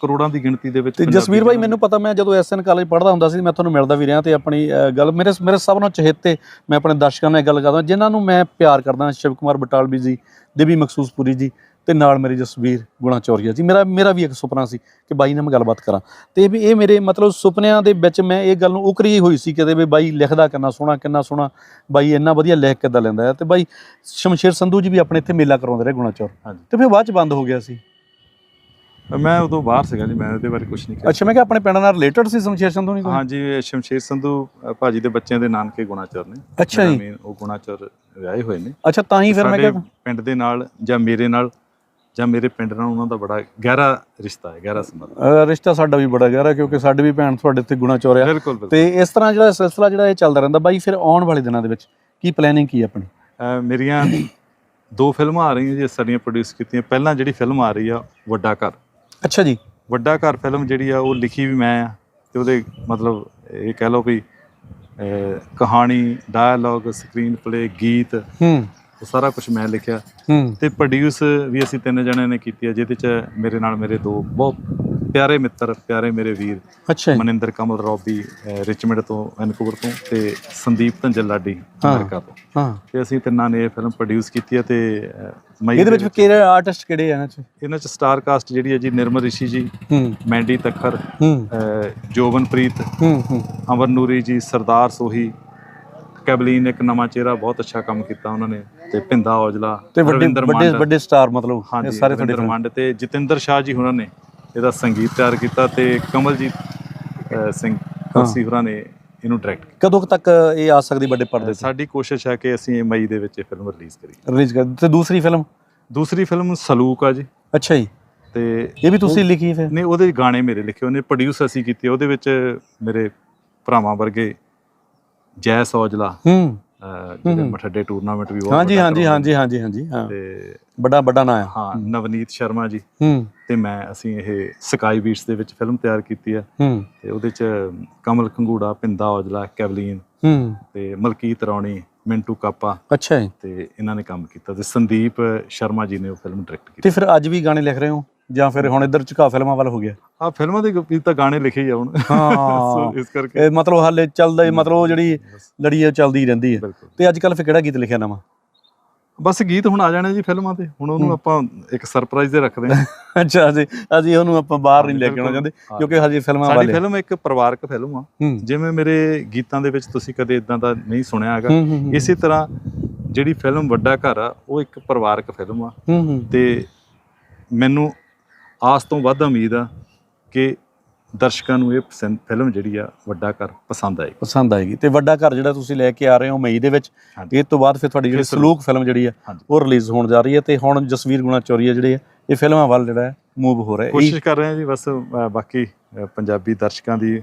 ਕਰੋੜਾਂ ਦੀ ਗਿਣਤੀ ਦੇ ਵਿੱਚ ਤੇ ਜਸਵੀਰ ਜਨਮ ਮੈਨੂੰ ਪਤਾ ਮੈਂ ਜਦੋਂ ਐਸਐਨ ਕਾਲਜ ਪੜ੍ਹਦਾ ਹੁੰਦਾ ਸੀ ਮੈਂ ਤੁਹਾਨੂੰ ਮਿਲਦਾ ਵੀ ਰਿਹਾ ਤੇ ਆਪਣੀ ਗੱਲ ਮੇਰੇ ਮੇਰੇ ਸਭ ਨੂੰ ਚਹੇਤੇ ਮੈਂ ਆਪਣੇ ਦਰਸ਼ਕਾਂ ਨਾਲ ਇਹ ਗੱਲ ਕਰਦਾ ਜਿਨ੍ਹਾਂ ਨੂੰ ਮੈਂ ਪਿਆਰ ਕਰਦਾ ਸ਼ਿਵ ਕੁਮਾਰ ਬਟਾਲਵੀ ਜੀ ਦੇਵੀ ਮਖਸੂਸਪੁਰੀ ਜੀ ਤੇ ਨਾਲ ਮੇਰੀ ਜਸਵੀਰ ਗੁਣਾ ਚੌਰੀਆ ਜੀ ਮੇਰਾ ਮੇਰਾ ਵੀ ਇੱਕ ਸੁਪਨਾ ਸੀ ਕਿ ਬਾਈ ਨਾਲ ਮੈਂ ਗੱਲਬਾਤ ਕਰਾਂ। ਤੇ ਵੀ ਇਹ ਮੇਰੇ ਮਤਲਬ ਸੁਪਨਿਆਂ ਦੇ ਵਿੱਚ ਮੈਂ ਇਹ ਗੱਲ ਨੂੰ ਉਕਰੀ ਹੋਈ ਸੀ ਕਿਤੇ ਵੀ ਬਾਈ ਲਿਖਦਾ ਕਿੰਨਾ ਸੋਹਣਾ ਕਿੰਨਾ ਸੋਹਣਾ ਬਾਈ ਇੰਨਾ ਵਧੀਆ ਲਿਖ ਕਿੱਦਾਂ ਲੈਂਦਾ ਤੇ ਬਾਈ ਸ਼ਮਸ਼ੇਰ ਸੰਧੂ ਜੀ ਵੀ ਆਪਣੇ ਇੱਥੇ ਮੇਲਾ ਕਰਾਉਂਦੇ ਰਹੇ ਗੁਣਾ ਚੌਰ। ਤੇ ਫਿਰ ਬਾਅਦ ਚ ਬੰਦ ਹੋ ਗਿਆ ਸੀ। ਮੈਂ ਉਦੋਂ ਬਾਹਰ ਸੀਗਾ ਜੀ ਮੈਂ ਇਹਦੇ ਬਾਰੇ ਕੁਝ ਨਹੀਂ ਕਿਹਾ। ਅੱਛਾ ਮੈਂ ਕਿ ਆਪਣੇ ਪਿੰਡ ਨਾਲ ਰਿਲੇਟਡ ਸੀ ਸ਼ਮਸ਼ੇਰ ਸੰਧੂ ਨਹੀਂ ਕੋਈ ਹਾਂਜੀ ਸ਼ਮਸ਼ੇਰ ਸੰਧੂ ਭਾਜੀ ਦੇ ਬੱਚਿਆਂ ਦੇ ਨਾਨਕੇ ਗੁਣਾਚਰ ਨੇ। ਅੱਛਾ ਜੀ। ਉਹ ਗੁਣਾਚਰ ਵਿਆਹੇ ਹੋਏ ਨੇ। ਅੱਛਾ ਤਾਂ ਹੀ ਫਿਰ ਮੈਂ ਕਿਹਾ ਪਿੰਡ ਦੇ ਨਾਲ ਜਾਂ ਮੇਰੇ ਨਾਲ ਜਾਂ ਮੇਰੇ ਪਿੰਡ ਨਾਲ ਉਹਨਾਂ ਦਾ ਬੜਾ ਗਹਿਰਾ ਰਿਸ਼ਤਾ ਹੈ ਗਹਿਰਾ ਸੰਬੰਧ ਰਿਸ਼ਤਾ ਸਾਡਾ ਵੀ ਬੜਾ ਗਹਿਰਾ ਕਿਉਂਕਿ ਸਾਡੀ ਵੀ ਭੈਣ ਤੁਹਾਡੇ ਤੇ ਗੁਣਾ ਚੋਰਿਆ। ਤੇ ਇਸ ਤਰ੍ਹਾਂ ਜਿਹੜਾ ਸਿਲਸਿਲਾ ਜਿਹੜਾ ਇਹ ਚੱਲਦਾ ਰਹਿੰਦਾ ਬਾਈ ਫਿਰ ਆਉਣ ਵਾਲੇ ਦਿਨਾਂ ਦੇ ਵਿੱਚ ਕੀ ਪਲੈਨਿੰਗ ਕੀ ਆਪਣੀ? ਮੇਰੀਆਂ ਦੋ ਫਿਲਮਾਂ ਆ ਰਹੀਆਂ ਜੀ ਸਾਡੀਆਂ ਪ੍ਰੋਡਿਊਸ ਕੀਤੀਆਂ। ਪਹਿਲਾਂ ਜਿਹੜੀ ਫਿਲਮ ਆ ਰਹੀ ਆ ਵੱਡਾ ਘਰ। ਅੱਛਾ ਜੀ। ਵੱਡਾ ਘਰ ਫਿਲਮ ਜਿਹੜੀ ਆ ਉਹ ਲਿਖੀ ਵੀ ਮੈਂ ਆ ਤੇ ਉਹਦੇ ਮਤਲਬ ਇਹ ਕਹਿ ਲਓ ਵੀ ਕਹਾਣੀ ਡਾਇਲੌਗ ਸਕਰੀਨ ਪਲੇ ਗੀਤ। ਹੂੰ। ਉਹ ਸਾਰਾ ਕੁਝ ਮੈਂ ਲਿਖਿਆ। ਤੇ ਪ੍ਰੋਡਿਊਸ ਵੀ ਅਸੀਂ ਤਿੰਨ ਜਣਿਆਂ ਨੇ ਕੀਤੀ ਹੈ ਜਿਹਦੇ ਚ ਮੇਰੇ ਨਾਲ ਮੇਰੇ ਦੋ ਬਹੁਤ ਪਿਆਰੇ ਮਿੱਤਰ ਪਿਆਰੇ ਮੇਰੇ ਵੀਰ ਅੱਛਾ ਮਨਿੰਦਰ ਕਮਲ ਰੌਬੀ ਰਿਚਮੰਡ ਤੋਂ ਵੈਨਕੂਵਰ ਤੋਂ ਤੇ ਸੰਦੀਪ ਧੰਜਲ ਲਾਡੀ। ਅਮਰੀਕਾ ਤੋਂ। ਹਾਂ। ਤੇ ਅਸੀਂ ਤਿੰਨਾਂ ਨੇ ਇਹ ਫਿਲਮ ਪ੍ਰੋਡਿਊਸ ਕੀਤੀ ਹੈ ਤੇ ਮਈ ਇਹਦੇ ਵਿੱਚ ਕਿਹੜੇ ਆਰਟਿਸਟ ਕਿਹੜੇ ਆ ਇਹਨਾਂ ਚ? ਇਹਨਾਂ ਚ ਸਟਾਰ ਕਾਸਟ ਜਿਹੜੀ ਹੈ ਜੀ ਨਿਰਮਲ ਰਿਸ਼ੀ ਜੀ ਮੈਂਡੀ ਤੱਖਰ ਹੂੰ। ਅਮਰ ਨੂਰੀ ਜੀ ਸਰਦਾਰ ਸੋਹੀ ਕੈਬਲੀਨ ਇੱਕ ਨਵਾਂ ਚਿਹਰਾ ਬਹੁਤ ਅੱਛਾ ਕੰਮ ਕੀਤਾ ਉਹਨਾਂ ਨੇ। ਤੇ ਭਿੰਦਾ ਔਜਲਾ ਤੇ ਵੱਡੇ ਰਵਿੰਦਰ ਵੱਡੇ ਮੰਡ, ਵੱਡੇ ਸਟਾਰ ਮਤਲਬ ਇਹ ਹਾਂਜੀ ਸਾਰੇ ਤੁਹਾਡੇ ਰਵਿੰਦਰ ਮੰਡ ਤੇ ਜਤਿੰਦਰ ਸ਼ਾਹ ਜੀ ਉਹਨਾਂ ਨੇ ਇਹਦਾ ਸੰਗੀਤ ਤਿਆਰ ਕੀਤਾ ਤੇ ਕਮਲਜੀਤ ਅਹ, ਸਿੰਘ ਕਲਸੀ ਹੋਰਾਂ ਨੇ ਇਹਨੂੰ ਡਾਇਰੈਕਟ ਕਦੋਂ ਕੁ ਤੱਕ ਇਹ ਆ ਸਕਦੀ ਵੱਡੇ ਪਰਦੇ ਕੀਤਾ ਤੇ? ਸਾਡੀ ਕੋਸ਼ਿਸ਼ ਹੈ ਕਿ ਅਸੀਂ ਇਹ ਮਈ ਦੇ ਵਿੱਚ ਇਹ ਫਿਲਮ ਰਿਲੀਜ਼ ਕਰੀਏ। ਰਿਲੀਜ਼ ਕਰ ਤੇ ਦੂਸਰੀ ਫਿਲਮ ਦੂਸਰੀ ਫਿਲਮ ਸਲੂਕ ਆ ਜੀ। ਅੱਛਾ ਜੀ। ਤੇ ਇਹ ਵੀ ਤੁਸੀਂ ਲਿਖੀ ਫਿਰ? ਨੇ ਉਹਦੇ ਗਾਣੇ ਮੇਰੇ ਲਿਖੇ ਉਹਨੇ ਪ੍ਰੋਡਿਊਸ ਅਸੀਂ ਕੀਤੇ ਉਹਦੇ ਵਿੱਚ ਮੇਰੇ ਭਰਾਵਾਂ ਵਰਗੇ ਜੈ ਸੌਜਲਾ ਹੂੰ। ਜਿਹੜੇ ਹੂੰ। ਮਠੱਡੇ ਟੂਰਨਾਮੈਂਟ ਵੀ ਬਹੁਤ ਹਾਂਜੀ ਹਾਂਜੀ ਹਾਂਜੀ ਹਾਂਜੀ ਹਾਂਜੀ ਹਾਂ। ਤੇ ਵੱਡਾ ਵੱਡਾ ਨਾਂ ਆ। ਹਾਂ ਨਵਨੀਤ ਸ਼ਰਮਾ ਜੀ। ਹੂੰ। ਤੇ ਮੈਂ ਅਸੀਂ ਇਹ ਸਕਾਈ ਬੀਟਸ ਦੇ ਵਿੱਚ ਫਿਲਮ ਤਿਆਰ ਕੀਤੀ ਹੈ ਹੂੰ। ਤੇ ਉਹਦੇ ਚ ਕਮਲ ਖੰਗੂੜਾ ਪਿੰਦਾ ਔਜਲਾ ਕੈਵਲੀਨ। ਹੂੰ। ਤੇ ਮਲਕੀਤ ਰੌਣੀ ਮਿੰਟੂ ਕਾਪਾ। ਅੱਛਾ ਜੀ। ਤੇ ਇਹਨਾਂ ਨੇ ਕੰਮ ਕੀਤਾ। ਤੇ ਸੰਦੀਪ ਸ਼ਰਮਾ ਜੀ ਨੇ ਉਹ ਫਿਲਮ ਡਾਇਰੈਕਟ ਕੀਤੀ। ਤੇ ਫਿਰ ਅੱਜ ਵੀ ਗਾਣੇ ਲਿਖ ਰਹੇ ਹੋ? ਜਾਂ ਫਿਰ ਹੁਣ ਇੱਧਰ ਝੁਕਾ ਫਿਲਮਾਂ ਵੱਲ ਹੋ ਗਿਆ। ਆ ਫਿਲਮਾਂ ਦੇ ਵੀ ਤਾਂ ਗਾਣੇ ਲਿਖੇ ਹੀ ਆ ਹੁਣ। ਹਾਂ। ਇਸ ਕਰਕੇ। ਇਹ ਮਤਲਬ ਹਾਲੇ ਚੱਲਦਾ ਹੀ ਮਤਲਬ ਉਹ ਜਿਹੜੀ ਲੜੀ ਹੈ ਉਹ ਚੱਲਦੀ ਹੀ ਰਹਿੰਦੀ ਹੈ ਤੇ ਅੱਜ ਕੱਲ ਫਿਰ ਕਿਹੜਾ ਗੀਤ ਲਿਖਿਆ ਨਵਾਂ? ਬਸ ਗੀਤ ਹੁਣ ਆ ਜਾਣੇ ਜੀ ਫਿਲਮਾਂ ਤੇ। ਹੁਣ ਉਹਨੂੰ ਹੂੰ। ਆਪਾਂ ਇੱਕ ਸਰਪ੍ਰਾਈਜ਼ ਦੇ ਰੱਖਦੇ ਹਾਂ। ਅੱਛਾ ਅਸੀਂ ਅਸੀਂ ਉਹਨੂੰ ਆਪਾਂ ਬਾਹਰ ਨਹੀਂ ਲੈ ਕੇ ਆਉਣਾ। ਚਾਹੁੰਦੇ ਕਿਉਂਕਿ ਹਜੇ ਫਿਲਮਾਂ ਸਾਡੀ ਵਾਲੇ ਫਿਲਮ ਇੱਕ ਪਰਿਵਾਰਕ ਫਿਲਮ ਆ। ਹੂੰ। ਜਿਵੇਂ ਮੇਰੇ ਗੀਤਾਂ ਦੇ ਵਿੱਚ ਤੁਸੀਂ ਕਦੇ ਇਦਾਂ ਦਾ ਨਹੀਂ ਸੁਣਿਆ ਹੈਗਾ। ਹੂੰ, ਹੂੰ, ਹੂੰ। ਇਸੇ ਤਰ੍ਹਾਂ ਜਿਹੜੀ ਫਿਲਮ ਵੱਡਾ ਘਰ ਆ ਉਹ ਇੱਕ ਪਰਿਵਾਰਕ ਫਿਲਮ ਆ। ਹੂੰ ਹੂੰ। ਤੇ ਮੈਨੂੰ ਆਸ ਤੋਂ ਵੱਧ ਉਮੀਦ ਆ ਕਿ ਦਰਸ਼ਕਾਂ ਨੂੰ ਇਹ ਪਸੰਦ ਫਿਲਮ ਜਿਹੜੀ ਆ ਵੱਡਾ ਘਰ ਪਸੰਦ ਆਏਗੀ ਪਸੰਦ ਆਏਗੀ ਤੇ ਵੱਡਾ ਘਰ ਜਿਹੜਾ ਤੁਸੀਂ ਲੈ ਕੇ ਆ ਰਹੇ ਹੋ ਮਈ ਦੇ ਵਿੱਚ। ਇਹ ਤੋਂ ਬਾਅਦ ਫਿਰ ਤੁਹਾਡੀ ਜਿਹੜੀ ਸਲੂਕ ਫਿਲਮ ਜਿਹੜੀ ਹਾਂਜੀ। ਉਹ ਰਿਲੀਜ਼ ਹੋਣ ਜਾ ਰਹੀ ਹੈ ਤੇ ਹੁਣ ਜਸਵੀਰ ਗੁਣਾ ਚੌਰੀਆ ਜਿਹੜੇ ਆ ਇਹ ਫਿਲਮਾਂ ਵੱਲ ਜਿਹੜਾ ਮੂਵ ਹੋ ਰਿਹਾ ਕੋਸ਼ਿਸ਼ ਕਰ ਰਹੇ ਹਾਂ ਜੀ ਬਸ ਬਾਕੀ ਪੰਜਾਬੀ ਦਰਸ਼ਕਾਂ ਦੀ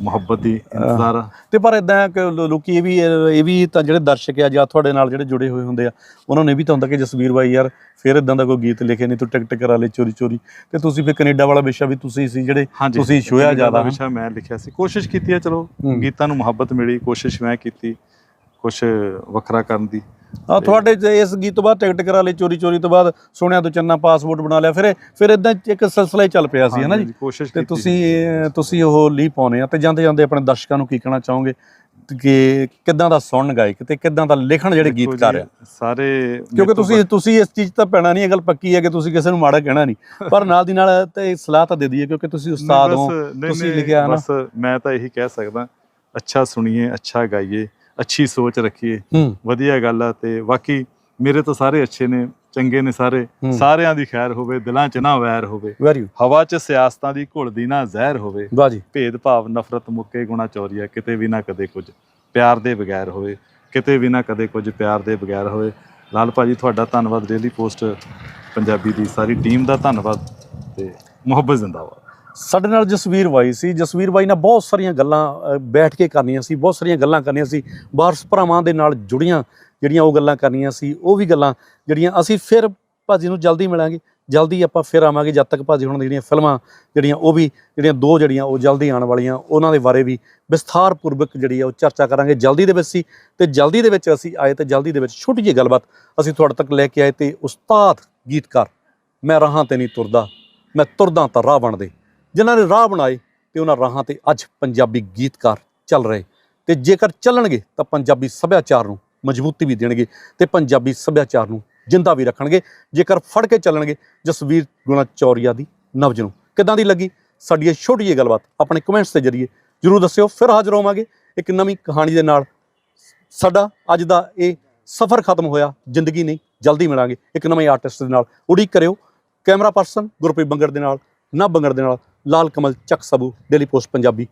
ਮੁਹੱਬਤ ਦੀ ਇੰਤਜ਼ਾਰ ਆ। ਤੇ ਪਰ ਇਦਾਂ ਕਿ ਲੋਕੀ ਇਹ ਵੀ ਇਹ ਵੀ ਤਾਂ ਜਿਹੜੇ ਦਰਸ਼ਕ ਆ ਜਾਂ ਤੁਹਾਡੇ ਨਾਲ ਜਿਹੜੇ ਜੁੜੇ ਹੋਏ ਹੁੰਦੇ ਆ ਉਹਨਾਂ ਨੂੰ ਇਹ ਵੀ ਤਾਂ ਹੁੰਦਾ ਕਿ ਜਸਵੀਰ ਬਾਈ ਯਾਰ ਫਿਰ ਇਦਾਂ ਦਾ ਕੋਈ ਗੀਤ ਲਿਖੇ ਨਹੀਂ ਤੂੰ ਟਿਕਟ ਕਰਾ ਲੈ ਚੋਰੀ ਚੋਰੀ। ਤੇ ਤੁਸੀਂ ਫਿਰ ਕੈਨੇਡਾ ਵਾਲਾ ਵਿਸ਼ਾ ਵੀ ਤੁਸੀਂ ਸੀ ਜਿਹੜੇ ਤੁਸੀਂ ਛੋਇਆ ਜ਼ਿਆਦਾ। ਵਿਸ਼ਾ ਮੈਂ ਲਿਖਿਆ ਸੀ। ਕੋਸ਼ਿਸ਼ ਕੀਤੀ ਹੈ ਚਲੋ। ਗੀਤਾਂ ਨੂੰ ਮੁਹੱਬਤ ਮਿਲੀ ਕੋਸ਼ਿਸ਼ ਮੈਂ ਕੀਤੀ ਕੁਝ ਵੱਖਰਾ ਕਰਨ ਦੀ। ਆ ਤੁਹਾਡੇ ਚ ਇਸ ਗੀਤ ਤੋਂ ਬਾਅਦ ਟਿਕਟ ਕਰਾ ਲਈ ਚੋਰੀ ਚੋਰੀ ਤੋਂ ਬਾਅਦ ਸੋਹਣਿਆ ਤੋਂ ਚੰਨਾ ਪਾਸਪੋਰਟ ਬਣਾ ਲਿਆ। ਫਿਰ ਫਿਰ ਇਦਾਂ ਇੱਕ ਸਿਲਸਿਲਾ ਹੀ ਚੱਲ ਪਿਆ ਸੀ ਹੈ ਨਾ ਜੀ? ਕੋਸ਼ਿਸ਼ ਤੇ ਤੁਸੀਂ ਤੁਸੀਂ ਉਹ ਲੀ ਪਾਉਨੇ ਆ ਤੇ ਜਾਂਦੇ ਜਾਂਦੇ ਆਪਣੇ ਦਰਸ਼ਕਾਂ ਨੂੰ ਕੀ ਕਹਿਣਾ ਚਾਹੋਗੇ? ਕਿ ਕਿੱਦਾਂ ਦਾ ਸੁਣਨ ਗਾਇਕ ਤੇ ਕਿੱਦਾਂ ਦਾ ਲਿਖਣ ਜਿਹੜੇ ਗੀਤਕਾਰ ਆ? ਸਾਰੇ ਕਿਉਂਕਿ ਤੁਸੀਂ ਤੁਸੀਂ ਇਸ ਚੀਜ਼ ਤਾਂ ਪੈਣਾ ਨਹੀਂ ਇਹ ਗੱਲ ਪੱਕੀ ਹੈ ਕਿ ਤੁਸੀਂ ਕਿਸੇ ਨੂੰ ਮਾੜਾ ਕਹਿਣਾ ਨਹੀਂ। ਪਰ ਨਾਲ ਦੀ ਨਾਲ ਤੇ ਸਲਾਹ ਤਾਂ ਦੇ ਦਈਏ ਕਿਉਂਕਿ ਤੁਸੀਂ ਉਸਤਾਦ ਹੋ ਤੁਸੀਂ ਲਿਖਿਆ ਨਾ। ਬਸ ਮੈਂ ਤਾਂ ਇਹੀ ਕਹਿ ਸਕਦਾ ਅੱਛਾ ਸੁਣੀਏ ਅੱਛਾ ਗਾਈਏ। ਅੱਛੀ ਸੋਚ ਰੱਖੀਏ। ਵਧੀਆ ਗੱਲ ਆ ਤੇ ਬਾਕੀ ਮੇਰੇ ਤਾਂ ਸਾਰੇ ਅੱਛੇ ਨੇ ਚੰਗੇ ਨੇ ਸਾਰੇ। ਸਾਰਿਆਂ ਦੀ ਖੈਰ ਹੋਵੇ ਦਿਲਾਂ 'ਚ ਨਾ ਵੈਰ ਹੋਵੇ। ਹਵਾ 'ਚ ਸਿਆਸਤਾਂ ਦੀ ਘੁਲਦੀ ਨਾ ਜ਼ਹਿਰ ਹੋਵੇ। ਭੇਦ ਭਾਵ ਨਫ਼ਰਤ ਮੁੱਕੇ ਗੁਣਾ ਚੋਰੀਆ ਕਿਤੇ ਵੀ ਨਾ ਕਦੇ ਕੁਝ। ਪਿਆਰ ਦੇ ਬਗੈਰ ਹੋਵੇ ਕਿਤੇ ਵੀ ਨਾ ਕਦੇ ਕੁਝ ਪਿਆਰ ਦੇ ਬਗੈਰ ਹੋਵੇ। ਲਾਲ ਭਾਜੀ ਤੁਹਾਡਾ ਧੰਨਵਾਦ। ਡੇਲੀ ਪੋਸਟ ਪੰਜਾਬੀ ਦੀ ਸਾਰੀ ਟੀਮ ਦਾ ਧੰਨਵਾਦ ਤੇ ਮੁਹੱਬਤ ਜ਼ਿੰਦਾਬਾਦ। ਸਾਡੇ ਨਾਲ ਜਸਵੀਰ ਬਾਈ ਸੀ। ਜਸਵੀਰ ਬਾਈ ਨਾਲ ਬਹੁਤ ਸਾਰੀਆਂ ਗੱਲਾਂ ਬੈਠ ਕੇ ਕਰਨੀਆਂ ਸੀ, ਬਹੁਤ ਸਾਰੀਆਂ ਗੱਲਾਂ ਕਰਨੀਆਂ ਸੀ। ਵਾਰਸ ਭਰਾਵਾਂ ਦੇ ਨਾਲ ਜੁੜੀਆਂ ਜਿਹੜੀਆਂ ਉਹ ਗੱਲਾਂ ਕਰਨੀਆਂ ਸੀ, ਉਹ ਵੀ ਗੱਲਾਂ ਜਿਹੜੀਆਂ ਅਸੀਂ ਫਿਰ ਭਾਜੀ ਨੂੰ ਜਲਦੀ ਮਿਲਾਂਗੇ। ਜਲਦੀ ਆਪਾਂ ਫਿਰ ਆਵਾਂਗੇ ਜਦ ਤੱਕ ਭਾਜੀ ਹੁਣ ਜਿਹੜੀਆਂ ਫਿਲਮਾਂ ਜਿਹੜੀਆਂ ਉਹ ਵੀ, ਜਿਹੜੀਆਂ ਦੋ ਜਿਹੜੀਆਂ ਉਹ ਜਲਦੀ ਆਉਣ ਵਾਲੀਆਂ, ਉਹਨਾਂ ਦੇ ਬਾਰੇ ਵੀ ਵਿਸਥਾਰ ਪੂਰਵਕ ਜਿਹੜੀ ਆ ਉਹ ਚਰਚਾ ਕਰਾਂਗੇ। ਜਲਦੀ ਦੇ ਵਿੱਚ ਸੀ ਤੇ ਜਲਦੀ ਦੇ ਵਿੱਚ ਅਸੀਂ ਆਏ ਤੇ ਜਲਦੀ ਦੇ ਵਿੱਚ ਛੋਟੀ ਜਿਹੀ ਗੱਲਬਾਤ ਅਸੀਂ ਤੁਹਾਡੇ ਤੱਕ ਲੈ ਕੇ ਆਏ ਤੇ ਉਸਤਾਦ ਗੀਤਕਾਰ, ਮੈਂ ਰਾਹਾਂ ਤੇ ਨਹੀਂ ਤੁਰਦਾ, ਮੈਂ ਤੁਰਦਾ ਤਾਂ ਰਾਹ ਬਣਦੇ। ਜਿਨ੍ਹਾਂ ਨੇ ਰਾਹ ਬਣਾਏ ਤੇ ਉਹਨਾਂ ਰਾਹਾਂ ਤੇ ਅੱਜ ਪੰਜਾਬੀ ਗੀਤਕਾਰ ਚੱਲ ਰਹੇ। ਤੇ ਜੇਕਰ ਚੱਲਣਗੇ ਤਾਂ ਪੰਜਾਬੀ ਸੱਭਿਆਚਾਰ ਨੂੰ ਮਜ਼ਬੂਤੀ ਵੀ ਦੇਣਗੇ ਤੇ ਪੰਜਾਬੀ ਸੱਭਿਆਚਾਰ ਨੂੰ ਜਿੰਦਾ ਵੀ ਰੱਖਣਗੇ। ਜੇਕਰ ਫੜ ਕੇ ਚੱਲਣਗੇ, ਜਸਵੀਰ ਗੁਣਾ ਚੌਰੀਆ ਦੀ ਨਵਜ ਨੂੰ ਕਿੱਦਾਂ ਦੀ ਲੱਗੀ? ਸਾਡੀ ਇਹ ਛੋਟੀ ਜਿਹੀ ਗੱਲਬਾਤ ਆਪਣੇ ਕਮੈਂਟਸ ਦੇ ਜਰੀਏ ਜਰੂਰ ਦੱਸਿਓ। ਫਿਰ ਹਾਜ਼ਰ ਹੋਵਾਂਗੇ ਇੱਕ ਨਵੀਂ ਕਹਾਣੀ ਦੇ ਨਾਲ। ਸਾਡਾ ਅੱਜ ਦਾ ਇਹ ਸਫ਼ਰ ਖਤਮ ਹੋਇਆ, ਜ਼ਿੰਦਗੀ ਨਹੀਂ, ਜਲਦੀ ਮਿਲਾਂਗੇ। ਇੱਕ ਨਵੇਂ ਆਰਟਿਸਟ ਦੇ ਨਾਲ ਉਡੀਕ ਕਰਿਓ। ਕੈਮਰਾ ਪਰਸਨ ਗੁਰਪ੍ਰੀਤ ਬੰਗੜ ਦੇ ਨਾਲ ਨਾ ਬੰਗੜ ਦੇ ਨਾਲ ਲਾਲ ਕਮਲ ਚੱਕ ਸਬੂ ਡੇਲੀ ਪੋਸਟ ਪੰਜਾਬੀ।